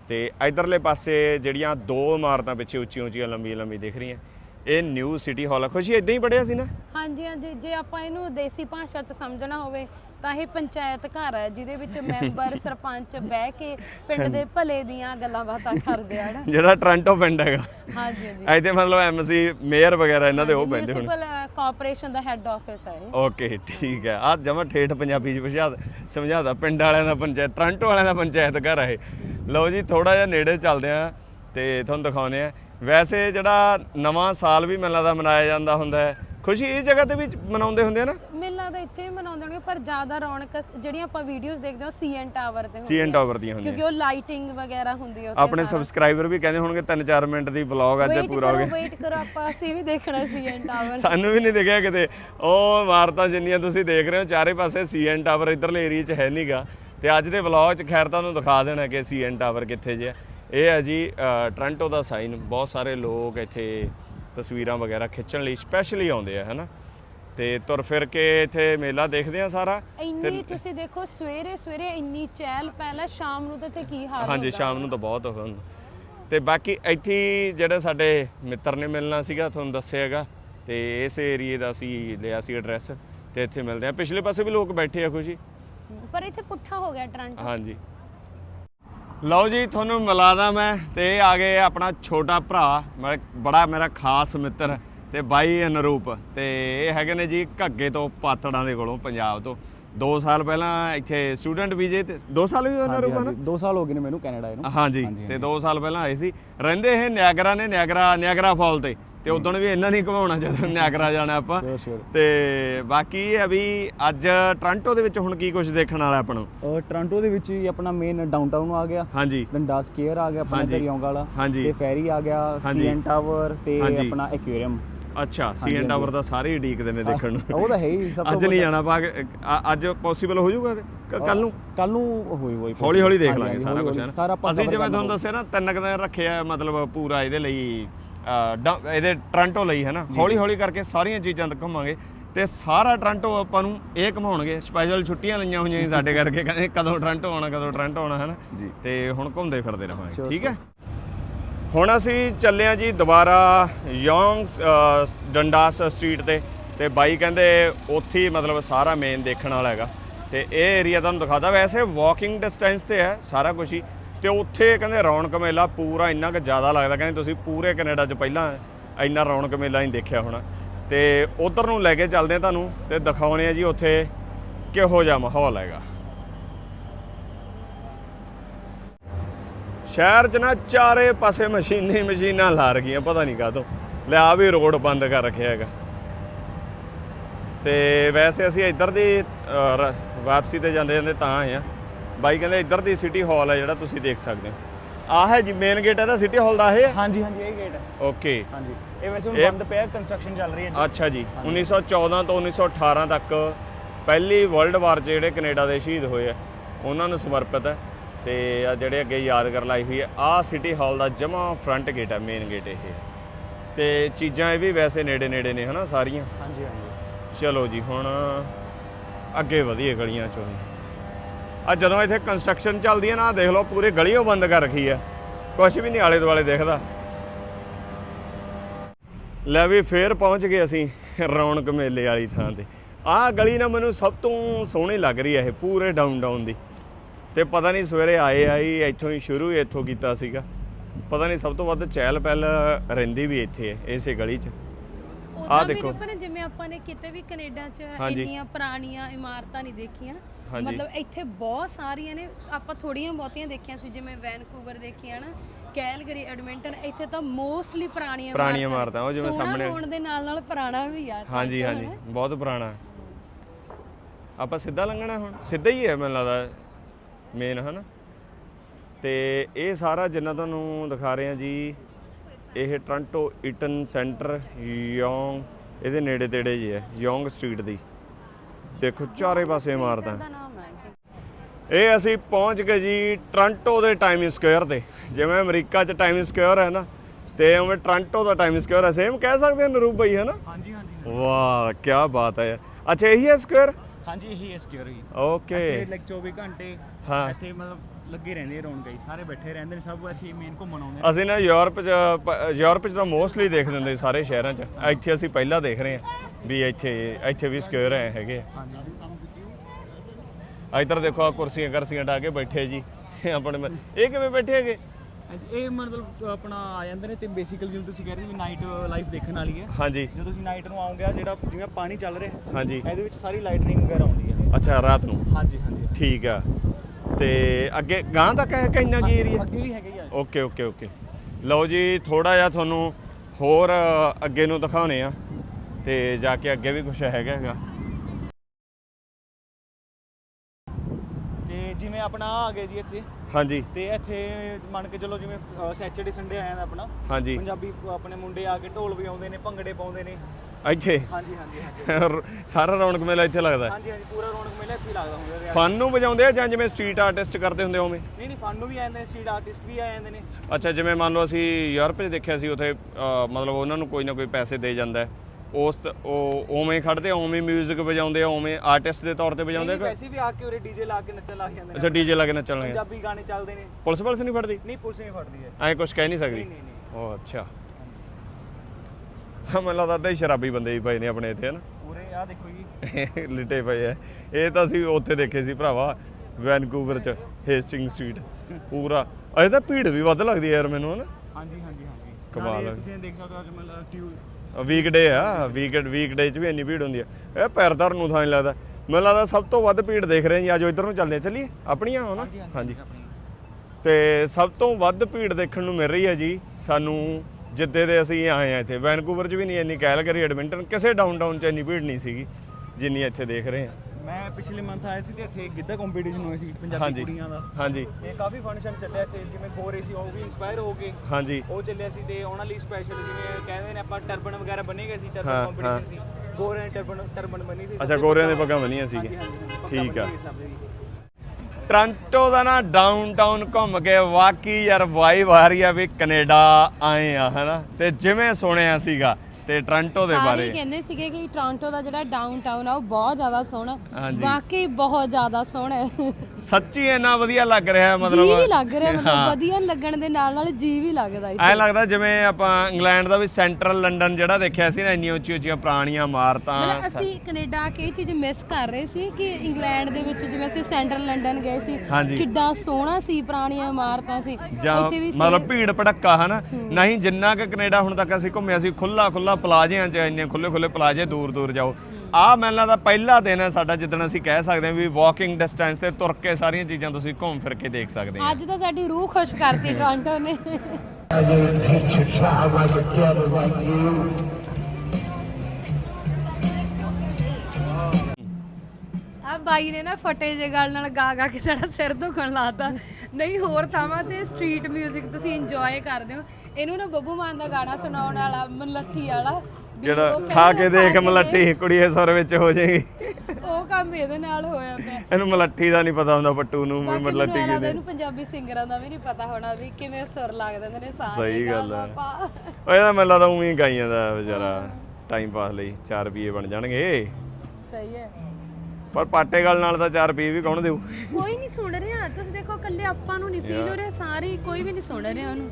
ਤੇ ਇਧਰਲੇ ਪਾਸੇ ਜਿਹੜੀਆਂ ਦੋ ਇਮਾਰਤਾਂ ਪਿੱਛੇ ਉੱਚੀਆਂ ਉੱਚੀਆਂ ਲੰਬੀਆਂ ਲੰਬੀ ਦਿਖ ਰਹੀਆਂ। ਇਹ ਨਿਊ ਸਿਟੀ ਹਾਲ ਹੈ ਖੁਸ਼ੀ ਇਦਾਂ ਹੀ ਪੜਿਆ ਸੀ ਨਾ? ਹਾਂਜੀ ਹਾਂਜੀ। ਜੇ ਆਪਾਂ ਇਹਨੂੰ ਦੇਸੀ ਭਾਸ਼ਾ 'ਚ ਸਮਝਣਾ ਹੋਵੇ ਤਾਂ ਇਹ ਪੰਚਾਇਤ ਘਰ ਹੈ ਜਿਹਦੇ ਵਿੱਚ ਮੈਂਬਰ ਸਰਪੰਚ ਬਹਿ ਕੇ ਪਿੰਡ ਦੇ ਭਲੇ ਦੀਆਂ ਗੱਲਾਂ ਬਾਤਾਂ ਕਰਦੇ ਆ ਨਾ। ਜਿਹੜਾ ਟ੍ਰਾਂਟੋ ਪਿੰਡ ਹੈਗਾ। ਹਾਂਜੀ ਹਾਂਜੀ। ਇੱਥੇ ਮਤਲਬ ਐਮਸੀ ਮੇਅਰ ਵਗੈਰਾ ਇਹਨਾਂ ਦੇ ਉਹ ਬੈਠੇ ਹੋਣੇ। ਮਿਊਨਿਸਪਲ ਕਾਰਪੋਰੇਸ਼ਨ ਦਾ ਹੈੱਡ ਆਫਿਸ ਹੈ ਇਹ। ਓਕੇ ਠੀਕ ਹੈ। ਆ ਜਮਾ ਠੇਠ ਪੰਜਾਬੀ ਚ ਸਮਝਾ ਸਮਝਾਦਾ ਪਿੰਡ ਵਾਲਿਆਂ ਦਾ ਪੰਚਾਇਤ ਟ੍ਰਾਂਟੋ ਵਾਲਿਆਂ ਦਾ ਪੰਚਾਇਤ ਘਰ ਹੈ ਲਓ ਜੀ ਥੋੜਾ ਜਿਹਾ ਨੇੜੇ ਚੱਲਦੇ ਆ ਤੇ ਤੁਹਾਨੂੰ ਦਿਖਾਉਂਦੇ ਆ ਵੈਸੇ ਜਿਹੜਾ ਨਵਾਂ ਸਾਲ ਵੀ ਮੈਨੂੰ ਲੱਗਦਾ ਮਨਾਇਆ ਜਾਂਦਾ ਹੁੰਦਾ ਹੈ ਖੁਸ਼ੀ ਇਸ ਜਗ੍ਹਾ ਤੇ ਵੀ ਮਨਾਉਂਦੇ ਹੁੰਦੇ ਆ ਨਾ? ਮੈਨੂੰ ਲੱਗਦਾ ਇੱਥੇ ਵੀ ਮਨਾਉਂਦੇ ਹੋਣਗੇ ਪਰ ਜ਼ਿਆਦਾ ਰੌਣਕ ਜਿਹੜੀਆਂ ਆਪਾਂ ਵੀਡੀਓਜ਼ ਦੇਖਦੇ ਹਾਂ ਸੀਐਨ ਟਾਵਰ ਤੇ ਹੁੰਦੀ ਸੀਐਨ ਆ। ਟਾਵਰ ਦੀਆਂ ਹੁੰਦੀਆਂ। ਕਿਉਂਕਿ ਉਹ ਲਾਈਟਿੰਗ ਵਗੈਰਾ ਹੁੰਦੀ ਹੈ ਉੱਥੇ ਆਪਣੇ ਸਬਸਕ੍ਰਾਈਬਰ ਵੀ ਕਹਿੰਦੇ ਹੋਣਗੇ 3-4 ਮਿੰਟ ਦੀ ਵਲੌਗ ਅੱਜ ਪੂਰਾ ਹੋ ਕਰੋ ਗਿਆ। ਵੇਟ ਕਰੋ ਆਪਾਂ ਅਸੀਂ ਵੀ ਦੇਖਣਾ ਸੀਐਨ ਟਾਵਰ ਸਾਨੂੰ ਵੀ ਨਹੀਂ ਦਿਖਿਆ ਕਿਤੇ। ਉਹ ਇਮਾਰਤਾਂ ਜਿੰਨੀਆਂ ਤੁਸੀਂ ਦੇਖ ਰਹੇ ਹੋ ਚਾਰੇ ਪਾਸੇ ਸੀਐਨ ਟਾਵਰ ਇਧਰਲੇ ਏਰੀਆ 'ਚ ਹੈ ਨਹੀਂਗਾ ਤੇ ਅੱਜ ਦੇ ਵਲੌਗ 'ਚ ਖੈਰ ਤੁਹਾਨੂੰ ਦਿਖਾ ਦੇਣਾ ਕਿ ਸੀਐਨ ਟਾਵਰ ਕਿੱਥੇ ਜੇ ਇਹ ਹੈ ਜੀ ਅ, ਟੋਰਾਂਟੋ ਦਾ ਸਾਈਨ ਬਹੁਤ ਸਾਰੇ ਲੋਕ ਇੱਥੇ ਤਸਵੀਰਾਂ ਵਗੈਰਾ ਖਿੱਚਣ ਲਈ ਸਪੈਸ਼ਲੀ ਆਉਂਦੇ ਆ ਹਨਾ? ਤੇ ਤੁਰ ਫਿਰ ਕੇ ਇੱਥੇ ਮੇਲਾ ਦੇਖਦੇ ਆ ਸਾਰਾ। ਇੰਨੀ ਤੁਸੀਂ ਦੇਖੋ ਸਵੇਰੇ ਸਵੇਰੇ ਇੰਨੀ ਚਹਿਲ ਪਹਿਲ ਸ਼ਾਮ ਨੂੰ ਤਾਂ ਇੱਥੇ ਕੀ ਹਾਲ ਹਾਂਜੀ ਸ਼ਾਮ ਨੂੰ ਤਾਂ ਬਹੁਤ ਹੁੰਦਾ। ਤੇ ਬਾਕੀ ਇੱਥੇ ਜਿਹੜੇ ਸਾਡੇ ਮਿੱਤਰ ਨੇ ਮਿਲਣਾ ਸੀਗਾ ਤੁਹਾਨੂੰ ਦੱਸਿਆ ਹੈਗਾ ਤੇ ਇਸ ਏਰੀਏ ਦਾ ਅਸੀਂ ਲਿਆ ਸੀ ਐਡਰੈਸ ਤੇ ਇੱਥੇ ਮਿਲਦੇ ਆ। ਪਿਛਲੇ ਪਾਸੇ ਵੀ ਲੋਕ ਬੈਠੇ ਆ ਖੁਸ਼ੀ। ਪਰ ਇੱਥੇ ਪੁੱਠਾ ਹੋ ਗਿਆ ਟ੍ਰਾਂਟੋ। ਹਾਂਜੀ। ਲਓ ਜੀ ਤੁਹਾਨੂੰ ਮਿਲਾਦਾ ਮੈਂ ਤੇ ਇਹ ਆ ਗਏ ਆਪਣਾ ਛੋਟਾ ਭਰਾ ਮੈਂ ਬੜਾ ਮੇਰਾ ਖਾਸ ਮਿੱਤਰ ਤੇ ਬਾਈ ਅਨਰੂਪ ਤੇ ਇਹ ਹੈਗੇ ਨੇ ਜੀ ਘੱਗੇ ਤੋਂ ਪਾਤੜਾਂ ਦੇ ਕੋਲੋਂ ਪੰਜਾਬ ਤੋਂ। 2 ਸਾਲ ਪਹਿਲਾਂ ਇੱਥੇ ਸਟੂਡੈਂਟ ਵੀਜ਼ੇ ਤੇ 2 ਸਾਲ ਵੀ ਉਹਨਾਂ ਰੁਕਾ ਨਾ 2 ਸਾਲ ਹੋ ਗਏ ਨੇ ਮੈਨੂੰ ਕੈਨੇਡਾ ਆਏ ਨੂੰ ਹਾਂਜੀ ਤੇ 2 ਸਾਲ ਪਹਿਲਾਂ ਆਏ ਸੀ। ਰਹਿੰਦੇ ਇਹ ਨਿਆਗਰਾ ਨੇ ਨਿਆਗਰਾ ਨਿਆਗਰਾ ਫਾਲ ਤੇ। ਤੇ ਉਦੋਂ ਵੀ ਇਹਨਾਂ ਨਹੀਂ ਘਵਾਉਣਾ ਜਦੋਂ ਨਿਆਗਰਾ ਜਾਣਾ ਆਪਾਂ। ਤੇ ਬਾਕੀ ਇਹ ਆ ਵੀ ਅੱਜ ਟ੍ਰਾਂਟੋ ਦੇ ਵਿੱਚ ਹੁਣ ਕੀ ਕੁਝ ਦੇਖਣ ਵਾਲਾ ਆਪਾਂ ਨੂੰ? ਟੋਰਾਂਟੋ ਦੇ ਵਿੱਚ ਹੀ ਆਪਣਾ ਮੇਨ ਡਾਊਨਟਾਊਨ ਆ ਗਿਆ। ਹਾਂਜੀ। ਡੰਡਾ ਸਕੇਅਰ ਆ ਗਿਆ ਆਪਣਾ ਯੋਂਗ ਵਾਲਾ। ਤੇ ਫੈਰੀ ਆ ਗਿਆ। ਸੀਐਨ ਟਾਵਰ ਤੇ। ਆਪਣਾ ਐਕੁਆਰੀਅਮ ਅੱਛਾ ਸੀਐਨ ਟਾਵਰ ਦਾ ਸਾਰੇ ਹੀ ਉਡੀਕਦੇ ਨੇ ਦੇਖਣ ਨੂੰ। ਉਹ ਤਾਂ ਹੈ ਹੀ ਸਭ ਤੋਂ ਅੱਜ ਨਹੀਂ ਜਾਣਾ ਪਾ ਅੱਜ ਪੋਸੀਬਲ ਹੋ ਜਾਊਗਾ ਕੱਲ ਨੂੰ? ਕੱਲ ਨੂੰ ਹੋਈ ਹੋਈ ਹੌਲੀ ਹੌਲੀ ਦੇਖ ਲਾਂਗੇ ਸਾਰਾ ਕੁਝ ਅਸੀਂ ਜਿਵੇਂ ਤੁਹਾਨੂੰ ਦੱਸਿਆ ਨਾ ਤਿੰਨ ਦਿਨ ਰੱਖਿਆ ਮਤਲਬ ਪੂਰਾ ਇਹਦੇ ਲਈ। ਅ, ਡ- ਇਹਦੇ ਟ੍ਰਾਂਟੋ ਲਈ ਹੈ ਨਾ? ਹੌਲੀ ਹੌਲੀ ਕਰਕੇ ਸਾਰੀਆਂ ਚੀਜ਼ਾਂ ਤੇ ਘੁੰਮਾਂਗੇ ਤੇ ਸਾਰਾ ਟ੍ਰਾਂਟੋ ਆਪਾਂ ਨੂੰ ਇਹ ਘੁਮਾਉਣਗੇ। ਸਪੈਸ਼ਲ ਛੁੱਟੀਆਂ ਲਈਆਂ ਹੋਈਆਂ ਸੀ ਸਾਡੇ ਕਰਕੇ ਕਹਿੰਦੇ ਕਦੋਂ ਟ੍ਰਾਂਟੋ ਆਉਣਾ ਕਦੋਂ ਟ੍ਰਾਂਟੋ ਆਉਣਾ ਹੈ ਨਾ? ਜੀ। ਤੇ ਹੁਣ ਘੁੰਮਦੇ ਫਿਰਦੇ ਰਹਾਂਗੇ ਠੀਕ ਹੈ? ਹੁਣ ਅਸੀਂ ਚੱਲੇ ਆ ਜੀ ਦੁਬਾਰਾ ਯੋਂਗ ਅ, ਡੰਡਾਸ ਸਟਰੀਟ ਤੇ। ਤੇ ਬਾਈ ਕਹਿੰਦੇ ਉੱਥੇ ਹੀ ਮਤਲਬ ਸਾਰਾ ਮੇਨ ਦੇਖਣ ਵਾਲਾ ਹੈਗਾ। ਤੇ ਇਹ ਏਰੀਆ ਤੁਹਾਨੂੰ ਦਿਖਾਦਾ ਵੈਸੇ ਵਾਕਿੰਗ ਡਿਸਟੈਂਸ ਤੇ ਹੈ ਸਾਰਾ ਕੁਝ ਹੀ। ਤੇ ਉੱਥੇ ਕਹਿੰਦੇ ਰੌਣਕ ਮੇਲਾ ਪੂਰਾ ਇੰਨਾ ਕੁ ਜ਼ਿਆਦਾ ਲੱਗਦਾ, ਕਹਿੰਦੇ ਤੁਸੀਂ ਪੂਰੇ ਕੈਨੇਡਾ 'ਚ ਪਹਿਲਾਂ ਇੰਨਾ ਰੌਣਕ ਮੇਲਾ ਨਹੀਂ ਦੇਖਿਆ ਹੋਣਾ। ਤੇ ਉਧਰ ਨੂੰ ਲੈ ਕੇ ਚੱਲਦੇ ਆ ਤੁਹਾਨੂੰ ਤੇ ਦਿਖਾਉਣੇ ਆ ਜੀ ਉੱਥੇ ਕਿਹੋ ਜਿਹਾ ਮਾਹੌਲ ਹੈਗਾ। ਸ਼ਹਿਰ 'ਚ ਨਾ ਚਾਰੇ ਪਾਸੇ ਮਸ਼ੀਨੀ ਮਸ਼ੀਨਾਂ ਲਾ ਰਗੀਆਂ ਪਤਾ ਨਹੀਂ ਕਾਹਤੋਂ। ਲੈ ਆ ਵੀ ਰੋਡ ਬੰਦ ਕਰ ਰੱਖਿਆ ਹੈਗਾ। ਤੇ ਵੈਸੇ ਅਸੀਂ ਇੱਧਰ ਦੀ ਵਾਪਸੀ ਤੇ ਜਾਂਦੇ ਜਾਂਦੇ ਤਾਂ ਆਏ ਆ ਬਾਈ ਕਹਿੰਦੇ ਇੱਧਰ ਦੀ ਸਿਟੀ ਹਾਲ ਹੈ ਜਿਹੜਾ ਤੁਸੀਂ ਦੇਖ ਸਕਦੇ ਹੋ। ਆਹ ਹੈ ਜੀ ਮੇਨ ਗੇਟ ਇਹਦਾ ਸਿਟੀ ਹਾਲ ਦਾ ਇਹ? ਹੈ ਹਾਂਜੀ ਹਾਂਜੀ ਇਹ ਗੇਟ ਹੈ ਓਕੇ ਹਾਂਜੀ। ਇਹ ਵੈਸੇ ਹੁਣ ਬੰਦ ਪਿਆ ਕੰਸਟਰਕਸ਼ਨ ਚੱਲ ਰਹੀ ਹੈ ਅੱਛਾ ਜੀ। 1914 ਤੋਂ 1918 ਤੱਕ ਪਹਿਲੀ ਵਰਲਡ ਵਾਰ 'ਚ ਜਿਹੜੇ ਕੈਨੇਡਾ ਦੇ ਸ਼ਹੀਦ ਹੋਏ ਆ ਉਹਨਾਂ ਨੂੰ ਸਮਰਪਿਤ ਹੈ। ਤੇ ਆ ਜਿਹੜੇ ਅੱਗੇ ਯਾਦਗਾਰ ਲਾਈ ਹੋਈ ਹੈ ਆ ਸਿਟੀ ਹਾਲ ਦਾ ਜਮਾ ਫਰੰਟ ਗੇਟ ਹੈ ਮੇਨ ਗੇਟ ਇਹ। ਤੇ ਚੀਜ਼ਾਂ ਇਹ ਵੀ ਵੈਸੇ ਨੇੜੇ ਨੇੜੇ ਨੇ ਹਨਾ ਸਾਰੀਆਂ? ਹਾਂਜੀ ਹਾਂਜੀ। ਚਲੋ ਜੀ ਹੁਣ ਅੱਗੇ ਵਧੀਏ ਗਲੀਆਂ ਚੋਂ ਆ ਜਦੋਂ ਇੱਥੇ ਕੰਸਟਰਕਸ਼ਨ ਚੱਲਦੀ ਹੈ ਨਾ, ਆਹ ਦੇਖ ਲਓ, ਪੂਰੀ ਗਲੀ ਉਹ ਬੰਦ ਕਰ ਰੱਖੀ ਹੈ। ਕੁਝ ਵੀ ਨਹੀਂ ਆਲੇ ਦੁਆਲੇ ਦੇਖਦਾ। ਲੈ ਵੀ ਫੇਰ ਪਹੁੰਚ ਗਏ ਅਸੀਂ ਰੌਣਕ ਮੇਲੇ ਵਾਲੀ ਥਾਂ ਤੇ। ਆਹ ਗਲੀ ਨਾ ਮੈਨੂੰ ਸਭ ਤੋਂ ਸੋਹਣੀ ਲੱਗ ਰਹੀ ਹੈ ਇਹ ਪੂਰੇ ਡਾਊਨ ਡਾਊਨ ਦੀ। ਤੇ ਪਤਾ ਨਹੀਂ ਸਵੇਰੇ ਆਏ ਆਈ, ਇੱਥੋਂ ਹੀ ਸ਼ੁਰੂ ਇੱਥੋਂ ਕੀਤਾ ਸੀਗਾ। ਪਤਾ ਨਹੀਂ ਸਭ ਤੋਂ ਵੱਧ ਚਹਿਲ ਪਹਿਲ ਰਹਿੰਦੀ ਵੀ ਇੱਥੇ ਹੈ, ਇਸੇ ਗਲੀ 'ਚ। ਉਦਾਂ ਵੀ ਦੇਖੋ। ਨਹੀਂ ਪਰ ਜਿਵੇਂ ਆਪਾਂ ਨੇ ਕਿਤੇ ਵੀ ਕੈਨੇਡਾ 'ਚ ਹਾਂਜੀ। ਇੰਨੀਆਂ ਪੁਰਾਣੀਆਂ ਇਮਾਰਤਾਂ ਨਹੀਂ ਦੇਖੀਆਂ ਹਾਂਜੀ। ਮਤਲਬ ਇੱਥੇ ਬਹੁਤ ਸਾਰੀਆਂ ਨੇ ਆਪਾਂ ਥੋੜੀਆਂ ਬਹੁਤੀਆਂ ਦੇਖੀਆਂ ਸੀ ਜਿਵੇਂ ਵੈਨਕੂਵਰ ਦੇਖੀਆਂ ਨਾ ਕੈਲਗਰੀ ਐਡਮਿੰਟਨ ਇੱਥੇ ਤਾਂ ਮੋਸਟਲੀ ਪੁਰਾਣੀਆਂ ਪੁਰਾਣੀਆਂ। ਇਮਾਰਤਾਂ, ਉਹ ਜਿਵੇਂ ਸੋਹਣਾ ਸਾਹਮਣੇ- ਹੋਣ ਦੇ ਨਾਲ ਨਾਲ ਪੁਰਾਣਾ ਵੀ ਆ ਹਾਂਜੀ ਹਾਂਜੀ? ਬਹੁਤ ਪੁਰਾਣਾ ਆਪਾਂ ਸਿੱਧਾ ਲੰਘਣਾ ਹੁਣ ਸਿੱਧਾ ਹੀ ਹੈ ਮੈਨੂੰ ਲੱਗਦਾ ਮੇਨ ਹਨਾ ਤੇ ਇਹ ਸਾਰਾ ਜਿੰਨਾ ਤੁਹਾਨੂੰ ਦਿਖਾ ਰਹੇ ਹਾਂ ਜੀ ਇਹ ਟ੍ਰਾਂਟੋ ਇਟਨ ਸੈਂਟਰ ਯੋਂਗ ਇਹਦੇ ਨੇੜੇ ਤੇੜੇ ਜੀ ਹੈ ਯੋਂਗ ਸਟਰੀਟ ਦੀ। ਦੇਖੋ ਚਾਰੇ ਪਾਸੇ ਇਮਾਰਤਾਂ ਹੈ ਇਹ ਅਸੀਂ ਪਹੁੰਚ ਗਏ ਜੀ ਟ੍ਰਾਂਟੋ ਦੇ ਟਾਈਮ ਸਕੁਅਰ ਤੇ। ਜਿਵੇਂ ਅਮਰੀਕਾ 'ਚ ਟਾਈਮ ਸਕੁਅਰ ਹੈ ਨਾ ਤੇ ਉਵੇਂ ਟ੍ਰਾਂਟੋ ਦਾ ਟਾਈਮ ਸਕੁਅਰ ਹੈ। ਸੇਮ ਕਹਿ ਸਕਦੇ ਹਾਂ ਨਰੂਪ ਭਾਈ ਹੈ ਨਾ? ਹਾਂਜੀ ਹਾਂਜੀ ਵਾਹ ਕੀ ਬਾਤ ਹੈ। ਯਾਰ ਅੱਛਾ ਇਹੀ ਹੈ ਸਕੁਅਰ ਹਾਂਜੀ ਇਹੀ ਹੈ ਸਿਕਿਉਰਿਟੀ ਓਕੇ ਲਾਈਕ 24 ਘੰਟੇ ਹਾਂ। ਇੱਥੇ ਮਤਲਬ ਲੱਗੇ ਰਹਿੰਦੇ ਆ ਰੌਣਕ ਹੀ ਸਾਰੇ ਬੈਠੇ ਰਹਿੰਦੇ ਨੇ ਸਭ ਇੱਥੇ ਮੇਨ ਘੁੰਮਣ ਆਉਂਦੇ ਨੇ। ਅਸੀਂ ਨਾ ਯੂਰਪ ਚ ਪ- ਯੂਰਪ ਚ ਤਾਂ ਮੋਸਟਲੀ ਦੇਖ ਦਿੰਦੇ ਸਾਰੇ ਸ਼ਹਿਰਾਂ ਚ। ਇੱਥੇ ਅਸੀਂ ਪਹਿਲਾਂ ਦੇਖ ਰਹੇ ਹਾਂ ਵੀ ਇੱਥੇ ਇੱਥੇ ਵੀ ਸਕੁਅਰ ਹੈ ਹੈਗੇ ਆ। ਹਾਂਜੀ। ਇੱਧਰ ਦੇਖੋ ਆ ਕੁਰਸੀਆਂ ਕਰਸੀਆਂ ਢਾ ਕੇ ਬੈਠੇ ਜੀ ਆਪਣੇ ਮ- ਇਹ ਕਿਵੇਂ ਬੈਠੇ ਹੈਗੇ? ਹਾਂਜੀ, ਇਹ ਮਤਲਬ ਆਪਣਾ ਆ ਜਾਂਦੇ ਨੇ ਤੇ ਬੇਸਿਕਲੀ ਜਿਵੇਂ ਤੁਸੀਂ ਕਹਿ ਰਹੇ ਸੀ ਨਾਈਟ ਲਾਈਫ ਦੇਖਣ ਵਾਲੀ ਹੈ। ਹਾਂਜੀ। ਜਦੋਂ ਤੁਸੀਂ ਨਾਈਟ ਨੂੰ ਆਓਗੇ ਆ ਜਿਹੜਾ ਜਿਵੇਂ ਪਾਣੀ ਚੱਲ ਰਿਹਾ ਹਾਂਜੀ। ਇਹਦੇ ਵਿੱਚ ਸਾਰੀ ਲਾਈਟਨਿੰਗ ਵਗੈਰਾ ਆਉਂਦੀ ਹੈ। ਅੱਛਾ ਰਾਤ ਨੂੰ? ਹਾਂਜੀ ਹਾਂਜੀ। ਠੀਕ ਆ। ਤੇ ਅੱਗੇ ਗਾਂ ਤੱਕ ਹੈ ਕਿੰਨਾ ਕੀ ਏਰੀਆ ਅੱਗੇ ਵੀ ਹੈਗੇ ਹੀ ਆ। Okay okay okay. ਲਓ ਜੀ ਥੋੜਾ ਜਿਹਾ ਤੁਹਾਨੂੰ ਹੋਰ ਅੱਗੇ ਨੂੰ ਦਿਖਾਉਣੇ ਆ ਤੇ ਜਾ ਕੇ ਅੱਗੇ ਵੀ ਕੁਝ ਹੈਗਾ ਹੈਗਾ। ਤੇ ਜਿਵੇਂ ਆਪਣਾ ਆ ਗਏ ਜੀ ਇੱਥੇ। ਹਾਂਜੀ। ਤੇ ਇੱਥੇ ਮੰਨ ਕੇ ਚੱਲੋ ਜਿਵੇਂ ਸੈਚਰਡੇ ਸੰਡੇ ਆ ਜਾਂਦਾ ਆਪਣਾ। ਹਾਂਜੀ। ਪੰਜਾਬੀ ਆਪਣੇ ਮੁੰਡੇ ਆ ਕੇ ਢੋਲ ਵਜਾਉਂਦੇ ਨੇ ਭੰਗੜੇ ਪਾਉਂਦੇ ਨੇ। ਇੱਥੇ? ਹਾਂਜੀ ਹਾਂਜੀ ਹਾਂਜੀ। ਸਾਰਾ ਰੌਣਕ ਮੇਲਾ ਇੱਥੇ ਲੱਗਦਾ? ਹੈ ਹਾਂਜੀ ਹਾਂਜੀ ਪੂਰਾ ਰੌਣਕ ਮੇਲਾ ਇੱਥੇ ਹੀ ਲੱਗਦਾ ਹੁੰਦਾ ਰਿਹਾ। ਫਨ ਨੂੰ ਵਜਾਉਂਦੇ ਆ ਜਾਂ ਜਿਵੇਂ ਸਟਰੀਟ ਆਰਟਿਸਟ ਕਰਦੇ ਹੁੰਦੇ ਉਵੇਂ ਨਹੀਂ ਨਹੀਂ ਫਨ ਨੂੰ ਵੀ ਆ ਜਾਂਦੇ ਨੇ ਸਟਰੀਟ ਆਰਟਿਸਟ ਵੀ ਆ ਜਾਂਦੇ ਨੇ। ਅੱਛਾ ਜਿਵੇਂ ਮੰਨ ਲਓ ਅਸੀਂ ਯੂਰਪ 'ਚ ਦੇਖਿਆ ਸੀ ਉਥੇ ਮਤਲਬ ਉਹਨਾਂ ਨੂੰ ਕੋਈ ਨਾ ਕੋਈ ਪੈਸੇ ਦੇ ਜਾਂਦਾ ਹੈ। ਉਸ ਤ- ਉਹ ਉਵੇਂ ਖੜਦੇ ਆ, ਉਵੇਂ 뮤직 ਵਜਾਉਂਦੇ ਆ ਉਵੇਂ ਆਰਟਿਸਟ ਦੇ ਤੌਰ ਤੇ ਵਜਾਉਂਦੇ ਆ ਨਹੀਂ, ਕਿ ਵੈਸੇ ਵੀ ਆ ਕੇ ਉਰੇ ਡੀਜੇ ਲਾ ਕੇ ਨੱਚਣ ਲੱਗ ਜਾਂਦੇ ਅੱਛਾ ਡੀਜੇ ਲਾ ਕੇ ਨੱਚਣ ਲੱਗੇ ਪੰਜਾਬੀ ਗਾਣੇ ਚੱਲਦੇ ਨੇ। ਪੁਲਿਸ ਪੁਲਿਸ ਨਹੀਂ ਫੜਦੀ? ਨਹੀਂ ਪੁਲਿਸ ਨਹੀਂ ਫੜਦੀ ਹੈ ਐਂ ਕੁਝ ਕਹਿ ਨਹੀਂ ਸਕਦੀ? ਨਹੀਂ ਨਹੀਂ ਨਹੀਂ। ਉਹ ਅੱਛਾ। ਹਾਂ ਮੈਨੂੰ ਲੱਗਦਾ ਅੱਧੇ ਸ਼ਰਾਬੀ ਬੰਦੇ ਹੀ ਪਏ ਨੇ ਆਪਣੇ ਇੱਥੇ ਹਨ? ਉਰੇ ਆ ਦੇਖੋ ਜੀ। ਲਿਟੇ ਪਏ ਆ ਇਹ ਤਾਂ ਅਸੀਂ ਉੱਥੇ ਦੇਖੇ ਸੀ ਭਰਾਵਾ ਵੈਨਕੂਵਰ 'ਚ ਹੇਸਟਿੰਗ ਸਟਰੀਟ ਪੂਰਾ। ਅਜੇ ਤਾਂ ਭੀੜ ਵੀ ਵੱਧ ਲੱਗਦੀ ਹੈ ਯਾਰ ਮੈਨੂੰ ਹਨਾ? ਹਾਂਜੀ ਹਾਂਜੀ ਹਾਂਜੀ। ਕਮਾਲ ਨਾਲੇ ਹੈ। ਤੁਸੀਂ ਦੇਖ ਸਕਦੇ ਹੋ ਅੱਜ ਮਤਲਬ ਟਿਊ ਵੀਕਡੇ ਆ ਵੀਕਡ ਵੀਕਡੇ 'ਚ ਵੀ ਇੰਨੀ ਭੀੜ ਹੁੰਦੀ ਆ ਇਹ ਪੈਰ ਧਰਨ ਨੂੰ ਥਾਂ ਨਹੀਂ ਲੱਗਦਾ। ਮੈਨੂੰ ਲੱਗਦਾ ਸਭ ਤੋਂ ਵੱਧ ਭੀੜ ਦੇਖ ਰਹੇ ਹਾਂ ਜੀ ਆਜੋ ਇਧਰ ਨੂੰ ਚੱਲਦੇ ਹਾਂ ਚੱਲੀਏ? ਆਪਣੀਆਂ ਹੋ ਨਾ? ਹਾਂਜੀ ਤੇ ਸਭ ਤੋਂ ਵੱਧ ਭੀੜ ਦੇਖਣ ਨੂੰ ਮਿਲ ਰਹੀ ਹੈ ਜੀ ਸਾਨੂੰ ਜਿੱਦੇ ਦੇ ਅਸੀਂ ਆਏ ਆ ਇੱਥੇ। ਵੈਨਕੂਵਰ 'ਚ ਵੀ ਨਹੀਂ ਇੰਨੀ ਕੈਲਗਰੀ ਐਡਮਿੰਟਨ। ਕਿਸੇ ਡਾਊਨਟਾਊਨ 'ਚ ਇੰਨੀ ਭੀੜ ਨਹੀਂ ਸੀਗੀ ਜਿੰਨੀ ਇੱਥੇ ਦੇਖ ਰਹੇ ਹਾਂ ਮੈਂ ਪਿਛਲੇ ਮੰਥ ਆਇਆ ਸੀ ਤੇ ਇੱਥੇ ਗਿੱਧਾ ਕੰਪੀਟੀਸ਼ਨ ਹੋਇਆ ਸੀ ਪੰਜਾਬੀ ਹਾਂਜੀ। ਕੁੜੀਆਂ ਦਾ। ਹਾਂਜੀ। ਤੇ ਕਾਫੀ ਫੰਕਸ਼ਨ ਚੱਲਿਆ ਇੱਥੇ ਜਿਵੇਂ ਗੋਰੇ ਸੀ ਉਹ ਵੀ ਇਨਸਪਾਇਰ ਹੋ ਗਏ। ਹਾਂਜੀ। ਉਹ ਚੱਲਿਆ ਸੀ ਤੇ ਉਹਨਾਂ ਲਈ ਸਪੈਸ਼ਲ ਜਿਵੇਂ ਕਹਿੰਦੇ ਨੇ ਆਪਾਂ ਟਰਬਨ ਵਗੈਰਾ ਬਣੇਗਾ ਸੀ ਟਰਬਨ ਹਾਂ, ਕੰਪੀਟੀਸ਼ਨ ਸੀ। ਗੋਰੇ ਟਰਬਨ ਟਰਬਨ ਬਣੀ ਸੀ। ਅੱਛਾ ਗੋਰਿਆਂ ਦੇ ਪੱਗਾਂ ਬੰਨੀਆਂ ਹਾਂਜੀ ਸੀਗੇ ਹਾਂਜੀ ਹਾਂਜੀ, ਪੱਗਾਂ ਠੀਕ ਆ। ਬੰਨੀ ਸੀ ਸਭ ਦੀ। ਟ੍ਰਾਂਟੋ ਦਾ ਨਾ ਡਾਊਨਟਾਊਨ ਘੁੰਮ ਕੇ ਵਾਕੀ ਯਾਰ ਵਾਈਬ ਆ ਰਹੀ ਆ ਵੀ ਕੈਨੇਡਾ ਆਏ ਆ, ਹਨਾ? ਤੇ ਜਿਵੇਂ ਸੁਣਿਆ ਸੀਗਾ ਤੇ ਟ੍ਰਾਂਟੋ ਦੇ ਸਾਰੇ ਬਾਰੇ। ਕਹਿੰਦੇ ਸੀਗੇ ਕਿ ਟੋਰਾਂਟੋ ਦਾ ਜਿਹੜਾ ਡਾਊਨਟਾਊਨ ਆ ਉਹ ਬਹੁਤ ਜ਼ਿਆਦਾ ਸੋਹਣਾ। ਹਾਂਜੀ। ਵਾਕਈ ਬਹੁਤ ਜ਼ਿਆਦਾ ਸੋਹਣਾ ਹੈ। ਸੱਚੀ ਇੰਨਾ ਵਧੀਆ ਲੱਗ ਰਿਹਾ ਮਤਲਬ ਵੀ ਲੱਗ ਰਿਹਾ ਮਤਲਬ ਹਾਂ। ਵਧੀਆ ਲੱਗਣ ਦੇ ਨਾਲ ਨਾਲ ਜੀ ਵੀ ਲੱਗਦਾ ਇੱਥੇ ਐ ਲੱਗਦਾ ਜਿਵੇਂ ਆਪਾਂ ਇੰਗਲੈਂਡ ਦਾ ਵੀ ਸੈਂਟਰਲ ਲੰਡਨ ਜਿਹੜਾ ਦੇਖਿਆ ਸੀ ਨਾ ਇੰਨੀਆਂ ਉੱਚੀ ਉੱਚੀਆਂ ਪੁਰਾਣੀਆਂ ਮਤਲਬ ਇਮਾਰਤਾਂ ਅਸੀਂ ਕੈਨੇਡਾ ਆ ਕੇ ਇਹ ਚੀਜ਼ ਮਿਸ ਕਰ ਰਹੇ ਸੀ ਕਿ ਇੰਗਲੈਂਡ ਦੇ ਵਿੱਚ ਜਿਵੇਂ ਅਸੀਂ ਸੈਂਟਰਲ ਲੰਡਨ ਗਏ ਸੀ ਹਾਂਜੀ। ਕਿੱਡਾ ਸੋਹਣਾ ਸੀ ਪੁਰਾਣੀਆਂ ਇਮਾਰਤਾਂ ਸੀ। ਜਾਂ ਇੱਥੇ ਵੀ ਮਤਲਬ ਭੀੜ ਭੜੱਕਾ ਹਨਾ? ਨਹੀਂ ਜਿੰਨਾ ਕਿ ਕੈਨੇਡਾ ਹੁਣ ਤੱਕ ਅਸੀਂ ਘੁੰਮਿਆ ਸੀ ਖੁੱਲਾ ਖੁੱਲਾ ਪਲਾਜ਼ਿਆਂ 'ਚ ਇੰਨੇ ਖੁੱਲੇ ਖੁੱਲੇ ਪਲਾਜ਼ੇ ਦੂਰ ਦੂਰ ਜਾਓ। ਆ ਮੈਨੂੰ ਲੱਗਦਾ ਪਹਿਲਾ ਦਿਨ ਹੈ ਸਾਡਾ, ਜਿੱਦਣ ਅਸੀਂ ਕਹਿ ਸਕਦੇ ਹਾਂ ਵੀ ਵਾਕਿੰਗ ਡਿਸਟੈਂਸ ਤੇ ਤੁਰ ਕੇ ਸਾਰੀਆਂ ਚੀਜ਼ਾਂ ਤੁਸੀਂ ਘੁੰਮ ਫਿਰ ਕੇ ਦੇਖ ਸਕਦੇ ਆ ਅੱਜ ਤਾਂ ਸਾਡੀ ਰੂਹ ਖੁਸ਼ ਕਰਤੀ ਟੋਰਾਂਟੋ ਨੇ ਆ ਬਾਈ ਨੇ ਨਾ ਫਟੇ ਜੇ ਗੱਲ ਨਾਲ ਗਾ ਗਾ ਕੇ ਸਾਡਾ ਸਿਰ ਦੁਖਣ ਲਾਤਾ। ਨਹੀਂ, ਹੋਰ ਥਾਵਾਂ ਤੇ ਸਟਰੀਟ 뮤직 ਤੁਸੀਂ ਇੰਜੋਏ ਕਰਦੇ ਹੋ। ਇਹਨੂੰ ਨਾ ਬੱਬੂ ਮਾਨ ਦਾ ਗਾਣਾ ਸੁਣਾਉਣ ਵਾਲਾ ਮਲੱਠੀ ਵਾਲਾ ਵੀ ਜਿਹੜਾ ਉਹ ਖਾ ਕੇ ਦੇਖ ਮਲੱਠੀ ਕੁੜੀਏ ਸੁਰ ਵਿੱਚ ਹੋ ਜਾਏਗੀ। ਉਹ ਕੰਮ ਇਹਦੇ ਨਾਲ ਹੋਇਆ ਪਿਆ। ਇਹਨੂੰ ਮਲੱਠੀ ਦਾ ਨਹੀਂ ਪਤਾ ਹੁੰਦਾ ਪੱਟੂ ਨੂੰ ਵੀ ਬਾਕੀ ਮੈਨੂੰ ਮਲੱਠੀ ਐਂ ਲੱਗਦਾ ਕਿਹਦੇ। ਇਹਨੂੰ ਪੰਜਾਬੀ ਸਿੰਗਰਾਂ ਦਾ ਵੀ ਨਹੀਂ ਪਤਾ ਹੋਣਾ ਵੀ ਕਿਵੇਂ ਸੁਰ ਲੱਗਦੇ ਹੁੰਦੇ ਨੇ ਸਾਰੇ ਸਹੀ ਗੱਲ ਹੈ। ਪਾ। ਉਹ ਇਹਦਾ ਮੈਨੂੰ ਲੱਗਦਾ ਉਹੀ ਗਾਈ ਜਾਂਦਾ ਵਿਚਾਰਾ ਟਾਈਮ ਪਾਸ ਲਈ 4 ਰੁਪਏ ਬਣ ਜਾਣਗੇ। ਸਹੀ ਹੈ। ਪਰ ਪਾਟੇ ਗੱਲ ਨਾਲ ਤਾਂ 4 ਰੁਪਏ ਵੀ ਕੌਣ ਦੇਊ? ਕੋਈ ਨਹੀਂ ਸੁਣ ਰਿਹਾ। ਤੁਸੀਂ ਦੇਖੋ ਕੱਲੇ ਆਪਾਂ ਨੂੰ ਨਹੀਂ ਫੀਲ ਹੋ ਰਿਹਾ ਸਾਰੇ ਕੋਈ ਵੀ ਨਹੀਂ ਸੁਣ ਰਿਹਾ ਉਹਨੂੰ।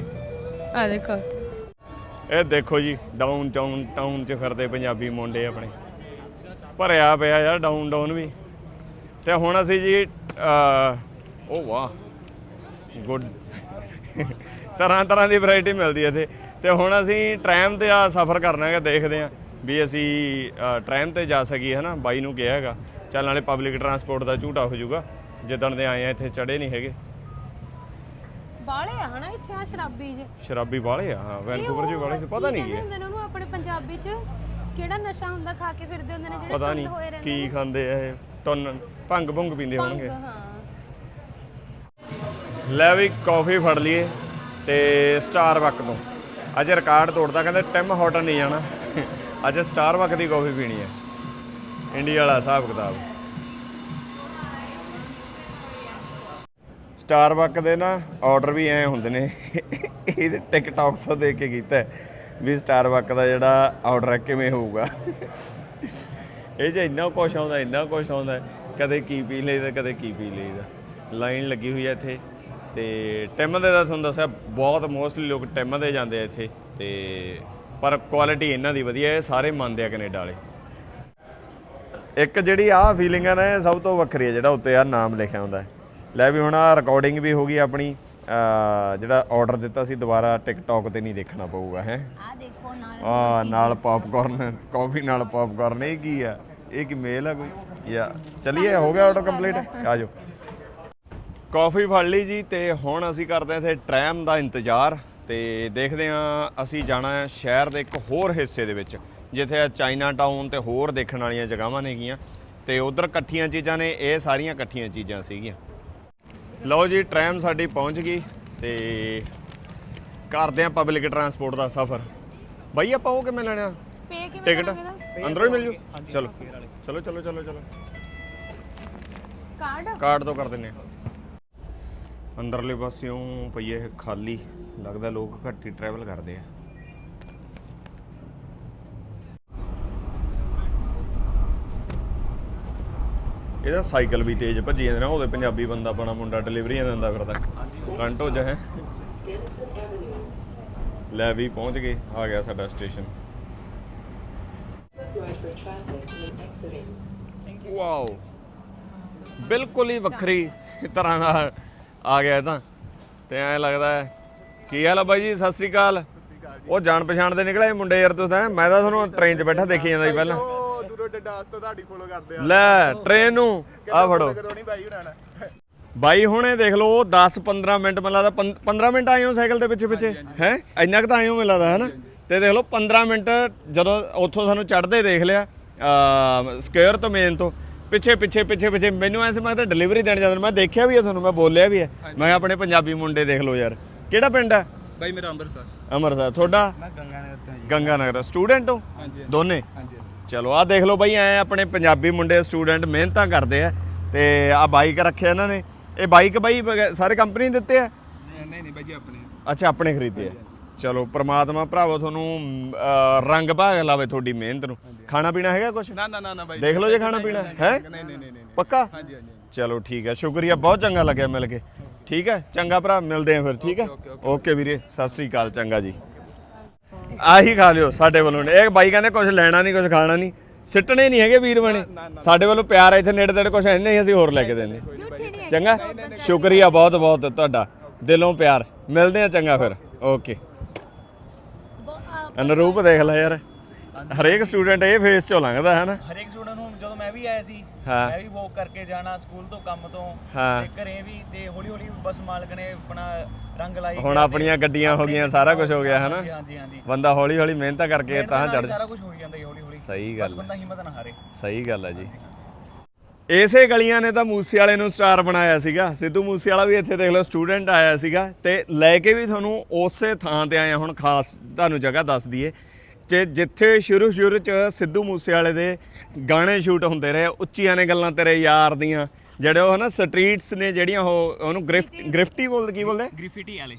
ਆ ਦੇਖੋ। ਇਹ ਦੇਖੋ ਜੀ ਡਾਊਨ ਟਾਊਨ ਟਾਊਨ 'ਚ ਫਿਰਦੇ ਪੰਜਾਬੀ ਮੁੰਡੇ ਆਪਣੇ। ਭਰਿਆ ਪਿਆ ਯਾਰ ਡਾਊਨ ਡਾਊਨ ਵੀ। ਤੇ ਹੁਣ ਅਸੀਂ ਜੀ ਅਹ, ਉਹ ਵਾਹ ਗੁੱਡ। ਤਰ੍ਹਾਂ ਤਰ੍ਹਾਂ ਦੀ ਵੈਰਾਈਟੀ ਮਿਲਦੀ ਹੈ ਇੱਥੇ। ਤੇ ਹੁਣ ਅਸੀਂ ਟ੍ਰੈਮ ਤੇ ਆ ਸਫ਼ਰ ਕਰਨਾ ਹੈਗਾ ਦੇਖਦੇ ਹਾਂ ਵੀ ਅਸੀਂ ਟ੍ਰੈਮ ਤੇ ਜਾ ਸਕੀਏ ਹਨਾ? ਬਾਈ ਨੂੰ ਕਿਹਾ ਹੈਗਾ ਚੱਲ ਨਾਲੇ ਪਬਲਿਕ ਟਰਾਂਸਪੋਰਟ ਦਾ ਝੂਟਾ ਹੋ ਜਾਊਗਾ। ਜਿੱਦਣ ਦੇ ਆਏ ਆ ਇੱਥੇ ਚੜੇ ਨਹੀਂ ਹੈਗੇ। ਬਾਲੇ ਆ ਹਨਾ ਇੱਥੇ ਆ ਸ਼ਰਾਬੀ ਜੇ। ਸ਼ਰਾਬੀ ਵਾਲੇ ਆ ਹਾਂ ਵੈਨਕੂਵਰ 'ਚ ਵਾਲੇ ਸੀ ਪਤਾ ਨਹੀਂ ਕੀ ਹੈ ਹੁੰਦੇ ਨੇ ਉਹਨੂੰ ਆਪਣੇ ਪੰਜਾਬੀ ਚ? ਕਿਹੜਾ ਨਸ਼ਾ ਹੁੰਦਾ ਖਾ ਕੇ ਫਿਰਦੇ ਹੁੰਦੇ ਨੇ ਜਿਹੜੇ ਪਤਾ ਹੋਏ ਨਹੀਂ ਰਹਿੰਦੇ ਕੀ ਖਾਂਦੇ ਆ ਇਹ ਟੁੰਨ ਭੰਗ ਭੁੰਗ ਪੀਂਦੇ ਭੰਗ, ਹੋਣਗੇ। ਹਾਂ। ਲੈ ਵੀ ਕਾਫੀ ਫੜ ਲਈਏ ਤੇ ਸਟਾਰਬਕ ਤੋਂ। ਅੱਜ ਰਿਕਾਰਡ ਤੋੜਦਾ ਕਹਿੰਦੇ ਟਿਮ ਹਾਰਟਨ ਨਹੀਂ ਜਾਣਾ। ਅੱਜ ਸਟਾਰਬਕ ਦੀ ਕਾਫੀ ਪੀਣੀ ਹੈ। ਇੰਡੀਆ ਵਾਲਾ ਹਿਸਾਬ ਕਿਤਾਬ। ਸਟਾਰਬਕ ਦੇ ਨਾ ਆਰਡਰ ਵੀ ਐ ਹੁੰਦੇ ਨੇ। ਇਹ ਟਿਕਟੌਕ ਤੋਂ ਦੇਖ ਕੇ ਕੀਤਾ ਹੈ ਵੀ ਸਟਾਰਬਕ ਦਾ ਜਿਹੜਾ ਆਰਡਰ ਹੈ ਕਿਵੇਂ ਹੋਊਗਾ। ਇਹ ਜੇ ਇੰਨਾ ਕੁਛ ਆਉਂਦਾ, ਇੰਨਾ ਕੁਛ ਆਉਂਦਾ ਕਦੇ ਕੀ ਪੀ ਲਈਦਾ, ਕਦੇ ਕੀ ਪੀ ਲਈਦਾ। ਲਾਈਨ ਲੱਗੀ ਹੋਈ ਹੈ ਇੱਥੇ ਤੇ ਟਿਮ ਦੇ ਦਾ ਤੁਹਾਨੂੰ ਦੱਸਿਆ, ਬਹੁਤ ਮੋਸਟਲੀ ਲੋਕ ਟਿਮ ਦੇ ਜਾਂਦੇ ਆ ਇੱਥੇ ਤੇ ਪਰ ਕੁਆਲਿਟੀ ਇਹਨਾਂ ਦੀ ਵਧੀਆ ਹੈ, ਸਾਰੇ ਮੰਨਦੇ ਆ ਕੈਨੇਡਾ ਵਾਲੇ। ਇੱਕ ਜਿਹੜੀ ਆਹ ਫੀਲਿੰਗ ਹੈ ਨਾ, ਇਹ ਸਭ ਤੋਂ ਵੱਖਰੀ ਹੈ ਜਿਹੜਾ ਉੱਤੇ ਆ ਨਾਮ ਲਿਖਿਆ ਹੁੰਦਾ ਹੈ। ਲੈ ਵੀ ਹੁਣ ਆ ਰਿਕਾਰਡਿੰਗ ਵੀ ਹੋ ਗਈ ਆਪਣੀ ਜਿਹੜਾ ਆਰਡਰ ਦਿੱਤਾ ਸੀ ਦੁਬਾਰਾ ਟਿਕਟੌਕ ਤੇ ਨਹੀਂ ਦੇਖਣਾ ਪਊਗਾ ਹੈ? ਆ ਦੇਖੋ ਨਾਲ ਆ ਨਾਲ ਪੌਪਕਾਰਨ ਕਾਫੀ ਨਾਲ ਪੌਪਕਾਰਨ ਇਹ ਕੀ ਆ? ਇਹ ਕੀ ਮੇਲ ਆ ਕੋਈ? ਯਾ ਚਲਿਏ ਹੋ ਗਿਆ ਆਰਡਰ ਕੰਪਲੀਟ ਆ ਜਾਓ। ਕਾਫੀ ਫੜ ਲਈ ਜੀ ਤੇ ਹੁਣ ਅਸੀਂ ਕਰਦੇ ਹਾਂ ਇੱਥੇ ਟ੍ਰੈਮ ਦਾ ਇੰਤਜ਼ਾਰ ਤੇ ਦੇਖਦੇ ਹਾਂ ਅਸੀਂ ਜਾਣਾ ਹੈ ਸ਼ਹਿਰ ਦੇ ਇੱਕ ਹੋਰ ਹਿੱਸੇ ਦੇ ਵਿੱਚ ਜਿੱਥੇ ਚਾਈਨਾ ਟਾਊਨ ਤੇ ਹੋਰ ਦੇਖਣ ਵਾਲੀਆਂ ਜਗ੍ਹਾਵਾਂ ਨੇਗੀਆਂ ਤੇ ਉਧਰ ਇਕੱਠੀਆਂ ਚੀਜ਼ਾਂ ਨੇ ਇਹ ਸਾਰੀਆਂ ਇਕੱਠੀਆਂ ਚੀਜ਼ਾਂ ਸੀਗੀਆਂ। ਲਓ ਜੀ ਟ੍ਰੈਮ ਸਾਡੀ ਪਹੁੰਚ ਗਈ ਤੇ ਕਰਦੇ ਹਾਂ ਪਬਲਿਕ ਟਰਾਂਸਪੋਰਟ ਦਾ ਸਫ਼ਰ। ਬਾਈ ਆਪਾਂ ਉਹ ਕਿਵੇਂ ਲੈਣਾ ਪੇ ਕਿਵੇਂ ਟਿਕਟ ਕਰਾਂਗੇ ਨਾ? ਅੰਦਰੋਂ ਹੀ ਮਿਲ ਜੂ? ਚਲੋ। ਚਲੋ ਚਲੋ ਚਲੋ ਚਲੋ। ਕਾਰਡ ਕਾਰਡ ਤੋਂ ਕਰ ਦਿੰਨੇ ਆ। ਅੰਦਰਲੇ ਪਾਸਿਓਂ ਪਈ ਇਹ ਖਾਲੀ। ਲੱਗਦਾ ਲੋਕ ਘੱਟ ਹੀ ਟਰੈਵਲ ਕਰਦੇ ਆ। ਇਹਦਾ ਸਾਈਕਲ ਵੀ ਤੇਜ਼ ਭੱਜੀ ਜਾਂਦੇ ਨਾ, ਉਹਦੇ ਪੰਜਾਬੀ ਬੰਦਾ ਆਪਣਾ ਮੁੰਡਾ ਡਿਲੀਵਰੀਆਂ ਦਿੰਦਾ ਫਿਰਦਾ। ਫਰੰਟ ਹੋ ਜਾ, ਹੈ। ਲੈ ਵੀ ਪਹੁੰਚ ਗਏ, ਆ ਗਿਆ ਸਾਡਾ ਸਟੇਸ਼ਨ ਵਾਓ ਬਿਲਕੁਲ ਹੀ ਵੱਖਰੀ ਤਰ੍ਹਾਂ ਦਾ ਆ ਗਿਆ ਇਹ ਤਾਂ। ਤੇ ਐਂ ਲੱਗਦਾ ਹੈ, ਕੀ ਹਾਲ ਆ ਬਾਈ ਜੀ, ਸਤਿ ਸ੍ਰੀ ਅਕਾਲ। ਉਹ ਜਾਣ ਪਛਾਣ ਦੇ ਨਿਕਲੇ ਮੁੰਡੇ ਯਾਰ, ਤੁਸੀਂ ਤਾਂ ਮੈਂ ਤਾਂ ਤੁਹਾਨੂੰ ਟ੍ਰੇਨ 'ਚ ਬੈਠਾ ਦੇਖੀ ਜਾਂਦਾ ਸੀ ਪਹਿਲਾਂ। ਉਹ ਦੂਰੋਂ ਵੱਡੇ ਡਾਂਸ ਤੋਂ ਤੁਹਾਡੀ ਫੋਲੋ ਕਰਦੇ ਲੈ ਟ੍ਰੇਨ ਨੂੰ। ਆ ਫੜੋ। ਕਰੋਣੀ ਬਾਈ ਹੁਣੇ ਦੇਖ ਲਓ 10 15 ਮਿੰਟ ਮੈਨੂੰ ਲੱਗਦਾ 15 ਮਿੰਟ ਆਏ ਹੋ ਸਾਈਕਲ ਦੇ ਪਿੱਛੇ ਪਿੱਛੇ? ਹੈ? ਇੰਨਾ ਕੁ ਤਾਂ ਆਏ ਹੋ ਮੈਨੂੰ ਲੱਗਦਾ ਹੈ ਨਾ ਤੇ ਦੇਖ ਲਓ 15 ਮਿੰਟ ਜਦੋਂ ਉੱਥੋਂ ਸਾਨੂੰ ਚੜਦੇ ਦੇਖ ਲਿਆ ਸਕੁਅਰ ਤੋਂ ਮੇਨ ਤੋਂ। ਪਿੱਛੇ ਪਿੱਛੇ ਪਿੱਛੇ ਪਿੱਛੇ ਮੈਨੂੰ ਐਸੇ ਮੈਂ ਤਾਂ ਡਿਲੀਵਰੀ ਦੇਣ ਜਾਂਦਾ ਮੈਂ ਦੇਖਿਆ ਵੀ ਹੈ ਤੁਹਾਨੂੰ ਮੈਂ ਬੋਲਿਆ ਵੀ ਹੈ ਮੈਂ ਆਪਣੇ ਪੰਜਾਬੀ ਮੁੰਡੇ ਦੇਖ ਲਓ ਯਾਰ। ਕਿਹੜਾ ਪਿੰਡ ਹੈ ਬਾਈ ਮੇਰਾ ਅੰਮ੍ਰਿਤਸਰ। ਅੰਮ੍ਰਿਤਸਰ। ਤੁਹਾਡਾ? ਮੈਂ ਗੰਗਾ ਨਗਰ ਤੋਂ ਜੀ। ਗੰਗਾ ਨਗਰ। ਸਟੂਡੈਂਟ ਹੋ? ਹਾਂਜੀ। ਦੋਨੇ? ਹਾਂਜੀ। ਚਲੋ ਆਹ ਦੇਖ ਲਓ ਬਾਈ ਐ ਆਪਣੇ ਪੰਜਾਬੀ ਮੁੰਡੇ ਸਟੂਡੈਂਟ ਮਿਹਨਤਾਂ ਕਰਦੇ ਆ ਤੇ ਆ ਬਾਈਕ ਰੱਖਿਆ ਇਹਨਾਂ ਨੇ। ਇਹ ਬਾਈਕ ਬਾਈ ਸਾਰੇ ਕੰਪਨੀ ਨੇ ਦਿੱਤੇ ਆ? ਨਹੀਂ ਨਹੀਂ ਬਾਈ ਜੀ ਆਪਣੇ। ਅੱਛਾ ਆਪਣੇ ਖਰੀਦੇ ਆ। ਚਲੋ ਪ੍ਰਮਾਤਮਾ ਭਰਾਵੋ ਤੁਹਾਨੂੰ ਰੰਗ ਭਾਗ ਲਾਵੇ ਤੁਹਾਡੀ ਮਿਹਨਤ ਨੂੰ। ਖਾਣਾ ਪੀਣਾ ਹੈਗਾ ਕੁਝ ਨਾ ਨਾ ਨਾ ਬਾਈ। ਦੇਖ ਲਓ ਜੇ ਖਾਣਾ ਪੀਣਾ। ਹੈ? ਨਹੀਂ ਨਹੀਂ ਨਹੀਂ ਨਹੀਂ ਪੱਕਾ? ਹਾਂਜੀ ਹਾਂਜੀ ਚਲੋ ਠੀਕ ਹੈ ਸ਼ੁਕਰੀਆ ਬਹੁਤ ਚੰਗਾ ਲੱਗਿਆ ਮਿਲ ਕੇ। ਠੀਕ ਹੈ ਚੰਗਾ ਭਰਾ ਮਿਲਦੇ ਆ ਫਿਰ ਠੀਕ ਹੈ ਓਕੇ ਵੀਰੇ ਸਤਿ ਸ੍ਰੀ ਅਕਾਲ ਚੰਗਾ ਜੀ। ਆਹੀ ਖਾ ਲਿਓ ਸਾਡੇ ਵੱਲੋਂ ਇਹ ਬਾਈ ਕਹਿੰਦੇ ਕੁਝ ਲੈਣਾ ਨਹੀਂ ਕੁਝ ਖਾਣਾ ਨਹੀਂ। ਸਿੱਟਣੇ ਨਹੀਂ ਹੈਗੇ ਵੀਰ ਬਣੇ। ਸਾਡੇ ਵੱਲੋਂ ਪਿਆਰ ਇੱਥੇ ਨੇੜੇ ਤੇੜੇ ਕੁਝ ਨਹੀਂ ਅਸੀਂ ਹੋਰ ਲੈ ਕੇ ਨਹੀਂ ਚੰਗਾ? ਸ਼ੁਕਰੀਆ ਬਹੁਤ ਬਹੁਤ ਤੁਹਾਡਾ। ਦਿਲੋਂ ਪਿਆਰ। ਮਿਲਦੇ ਆ ਚੰਗਾ ਫਿਰ। ਓਕੇ। ਅਨਰੂਪ ਦੇਖ ਲੈ ਯਾਰ। ਹਰੇਕ ਸਟੂਡੈਂਟ ਇਹ ਫੇਸ ਚੋਂ ਲੰਘਦਾ ਹੈ ਨਾ? ਹਰੇਕ ਸਟੂਡੈਂਟ ਨੂੰ ਜਦੋਂ ਮੈਂ ਵੀ ਆਇਆ ਸੀ ਹਾਂ। ਮੈਂ ਵੀ ਵਾਕ ਕਰਕੇ ਜਾਣਾ ਸਕੂਲ ਤੋਂ ਕੰਮ ਤੋਂ ਹਾਂ। ਤੇ ਘਰੇ ਵੀ ਤੇ ਹੌਲੀ ਹੌਲੀ ਬਸ ਮਾਲਕ ਨੇ ਆਪਣਾ ਰੰਗ ਲਾਈ ਹੁਣ ਗਿਆ ਆਪਣੀਆਂ ਗੱਡੀਆਂ ਹੋ ਗਈਆਂ ਸਾਰਾ ਕੁਝ ਹੋ ਗਿਆ ਹੈ ਨਾ ਹਾਂਜੀ ਹਾਂਜੀ। ਹਾਂਜੀ ਬੰਦਾ ਹੌਲੀ ਹੌਲੀ ਮਿਹਨਤਾਂ ਕਰਕੇ ਤਾਂ ਚੜ ਸਾਰਾ ਕੁਝ ਹੋ ਜਾਂਦਾ ਜੀ ਹੌਲੀ ਹੌਲੀ। ਸਹੀ ਬਸ ਗੱਲ ਹੈ। ਬੰਦਾ ਹਿੰਮਤ ਨਾ ਹਾਰੇ। ਸਹੀ ਗੱਲ ਹੈ ਜੀ। ਇਸੇ ਗਲੀਆਂ ਨੇ ਤਾਂ ਮੂਸੇ ਵਾਲੇ ਨੂੰ ਸਟਾਰ ਬਣਾਇਆ ਸੀਗਾ। ਸਿੱਧੂ ਮੂਸੇ ਵਾਲਾ ਵੀ ਇੱਥੇ ਦੇਖ ਲਓ ਸਟੂਡੈਂਟ ਆਇਆ ਸੀਗਾ ਤੇ ਲੈ ਕੇ ਵੀ ਤੁਹਾਨੂੰ ਉਸੇ ਥਾਂ ਤੇ ਹਾਂ। ਹੁਣ ਖਾਸ ਤੁਹਾਨੂੰ ਜਗ੍ਹਾ ਦੱਸ ਦਈਏ। ਕਿ ਜਿੱਥੇ ਸ਼ੁਰੂ ਸ਼ੁਰੂ ਚ ਸਿੱਧੂ ਮੂਸੇ ਵਾਲੇ ਦੇ ਗਾਣੇ ਸ਼ੂਟ ਹੁੰਦੇ ਰਹੇ ਉੱਚੀਆਂ ਨੇ ਗੱਲਾਂ ਤੇਰੇ ਯਾਰ ਦੀਆਂ ਜਿਹੜੇ ਉਹ ਹਨਾ ਸਟਰੀਟਸ ਨੇ ਜਿਹੜੀਆਂ ਉਹ ਉਹਨੂੰ ਗ੍ਰਿਫਟ ਗ੍ਰਿਫਟੀ ਬੋਲਦੇ ਕੀ ਬੋਲਦੇ? ਗ੍ਰਿਫਿਟੀ ਵਾਲੇ।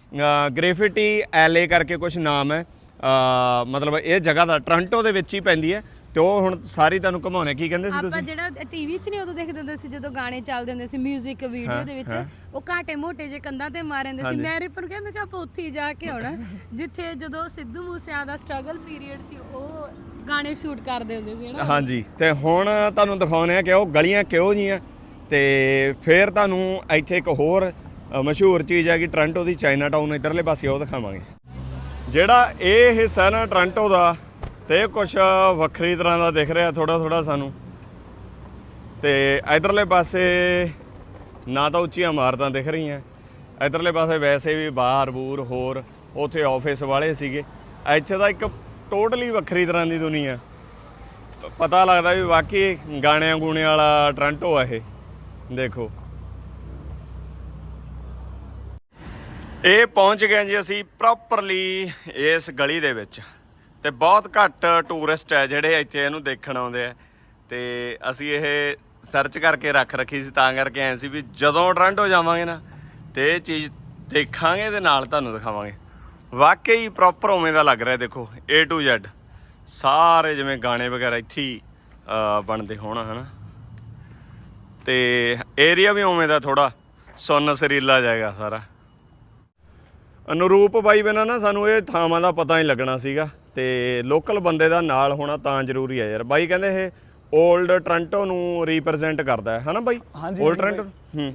ਗ੍ਰੈਫਿਟੀ ਐਲੇ ਕਰਕੇ ਕੁਝ ਨਾਮ ਹੈ। ਅ, ਮਤਲਬ ਇਹ ਜਗ੍ਹਾ ਦਾ ਟੋਰਾਂਟੋ ਦੇ ਵਿੱਚ ਹੀ ਪੈਂਦੀ ਹੈ। ਤੇ ਉਹ ਹੁਣ ਸਾਰੀ ਤੁਹਾਨੂੰ ਘਮਾਉਣੇ ਕੀ ਕਹਿੰਦੇ ਸੀ ਆਪਾਂ ਤੁਸੀਂ? ਜਿਹੜਾ ਟੀਵੀ 'ਚ ਨਹੀਂ ਉਦੋਂ ਦੇਖਦੇ ਹੁੰਦੇ ਸੀ ਜਦੋਂ ਗਾਣੇ ਚੱਲਦੇ ਹੁੰਦੇ ਸੀ 뮤직 ਵੀਡੀਓ ਹਾਂ, ਦੇ ਵਿੱਚ। ਉਹ ਘਾਟੇ ਮੋਟੇ ਜੇ ਕੰਧਾਂ ਤੇ ਮਾਰ ਜਾਂਦੇ ਸੀ। ਹਾਂਜੀ। ਮੈਂ ਰਿਪਨ ਕਿਹਾ ਮੈਂ ਕਿਹਾ ਆਪਾਂ ਉੱਥੇ ਹੀ ਜਾ ਕੇ ਆਉਣਾ। ਜਿੱਥੇ ਜਦੋਂ ਸਿੱਧੂ ਮੂਸੇਆ ਦਾ ਸਟਰਗਲ ਪੀਰੀਅਡ ਸੀ ਉਹ ਗਾਣੇ ਸ਼ੂਟ ਕਰਦੇ ਹੁੰਦੇ ਸੀ ਹਨਾ? ਹਾਂਜੀ। ਤੇ ਹੁਣ ਤੁਹਾਨੂੰ ਦਿਖਾਉਣੇ ਆ ਕਿ ਉਹ ਗਲੀਆਂ ਕਿਉਂ ਜੀਆਂ। ਤੇ ਫਿਰ ਤੁਹਾਨੂੰ ਇੱਥੇ ਇੱਕ ਹੋਰ ਅ, ਮਸ਼ਹੂਰ ਚੀਜ਼ ਹੈ ਕਿ ਟੋਰਾਂਟੋ ਦੀ ਚਾਈਨਾ ਟਾਊਨ ਇਧਰਲੇ ਪਾਸੇ ਉਹ ਦਿਖਾਵਾਂਗੇ। ਜਿਹੜਾ ਇਹ ਹਿੱਸਾ ਨਾ ਟੋਰਾਂਟੋ ਦਾ ਤੇ ਕੁਝ ਵੱਖਰੀ ਤਰ੍ਹਾਂ ਦਾ ਦਿਖ ਰਿਹਾ ਥੋੜਾ ਥੋੜਾ ਸਾਨੂੰ। ਤੇ ਇਧਰਲੇ ਪਾਸੇ ਨਾ ਤਾਂ ਉੱਚੀਆਂ ਇਮਾਰਤਾਂ ਦਿਖ ਰਹੀਆਂ। ਇਧਰਲੇ ਪਾਸੇ ਵੈਸੇ ਵੀ ਬਾਹਰ, ਬੂਰ, ਹੋਰ ਉਥੇ ਆਫਿਸ ਵਾਲੇ ਸੀਗੇ। ਇੱਥੇ ਤਾਂ ਇੱਕ ਟੋਟਲੀ ਵੱਖਰੀ ਤਰ੍ਹਾਂ ਦੀ ਦੁਨੀਆ। ਪਤਾ ਲੱਗਦਾ ਵੀ ਵਾਕਈ ਗਾਣਿਆਂ ਗੂਣਿਆਂ ਵਾਲਾ ਟੋਰਾਂਟੋ ਆ ਇਹ। ਦੇਖੋ। ਇਹ ਪਹੁੰਚ ਗਏ ਜੀ ਅਸੀਂ ਪ੍ਰੋਪਰਲੀ ਇਸ ਗਲੀ ਦੇ ਵਿੱਚ। ਤੇ ਬਹੁਤ ਘੱਟ ਟੂਰਿਸਟ ਹੈ ਜਿਹੜੇ ਇੱਥੇ ਇਹਨੂੰ ਦੇਖਣ ਆਉਂਦੇ ਆ। ਤੇ ਅਸੀਂ ਇਹ ਸਰਚ ਕਰਕੇ ਰੱਖ ਰੱਖੀ ਸੀ, ਤਾਂ ਕਰਕੇ ਐਂ ਸੀ ਵੀ ਜਦੋਂ ਟੋਰਾਂਟੋ ਜਾਵਾਂਗੇ ਨਾ, ਤੇ ਇਹ ਚੀਜ਼ ਦੇਖਾਂਗੇ ਤੇ ਨਾਲ ਤੁਹਾਨੂੰ ਦਿਖਾਵਾਂਗੇ। ਵਾਕਈ ਪ੍ਰੋਪਰ ਉਵੇਂ ਦਾ ਲੱਗ ਰਿਹਾ, ਦੇਖੋ, A to Z ਸਾਰੇ ਜਿਵੇਂ ਗਾਣੇ ਵਗੈਰਾ ਇੱਥੇ ਹੀ ਬਣਦੇ ਹੋਣ, ਹਨਾ। ਤੇ ਏਰੀਆ ਵੀ ਉਵੇਂ ਦਾ ਥੋੜਾ ਸੁੰਨ ਸਰੀਲਾ ਜਾਏਗਾ ਸਾਰਾ। ਅਨੁਰੂਪ ਬਾਈ ਬਿਨਾਂ ਨਾ ਸਾਨੂੰ ਇਹ ਥਾਵਾਂ ਦਾ ਪਤਾ ਹੀ ਲੱਗਣਾ ਸੀਗਾ। ਤੇ ਲੋਕਲ ਬੰਦੇ ਦਾ ਨਾਲ ਹੋਣਾ ਤਾਂ ਜ਼ਰੂਰੀ ਹੈ ਯਾਰ। ਬਾਈ ਕਹਿੰਦੇ ਇਹ 올ਡ ਟ੍ਰਾਂਟੋ ਨੂੰ ਰਿਪਰੈਜ਼ੈਂਟ ਕਰਦਾ ਹੈ ਹਨਾ ਬਾਈ? ਹਾਂਜੀ 올ਡ ਟ੍ਰਾਂਟੋ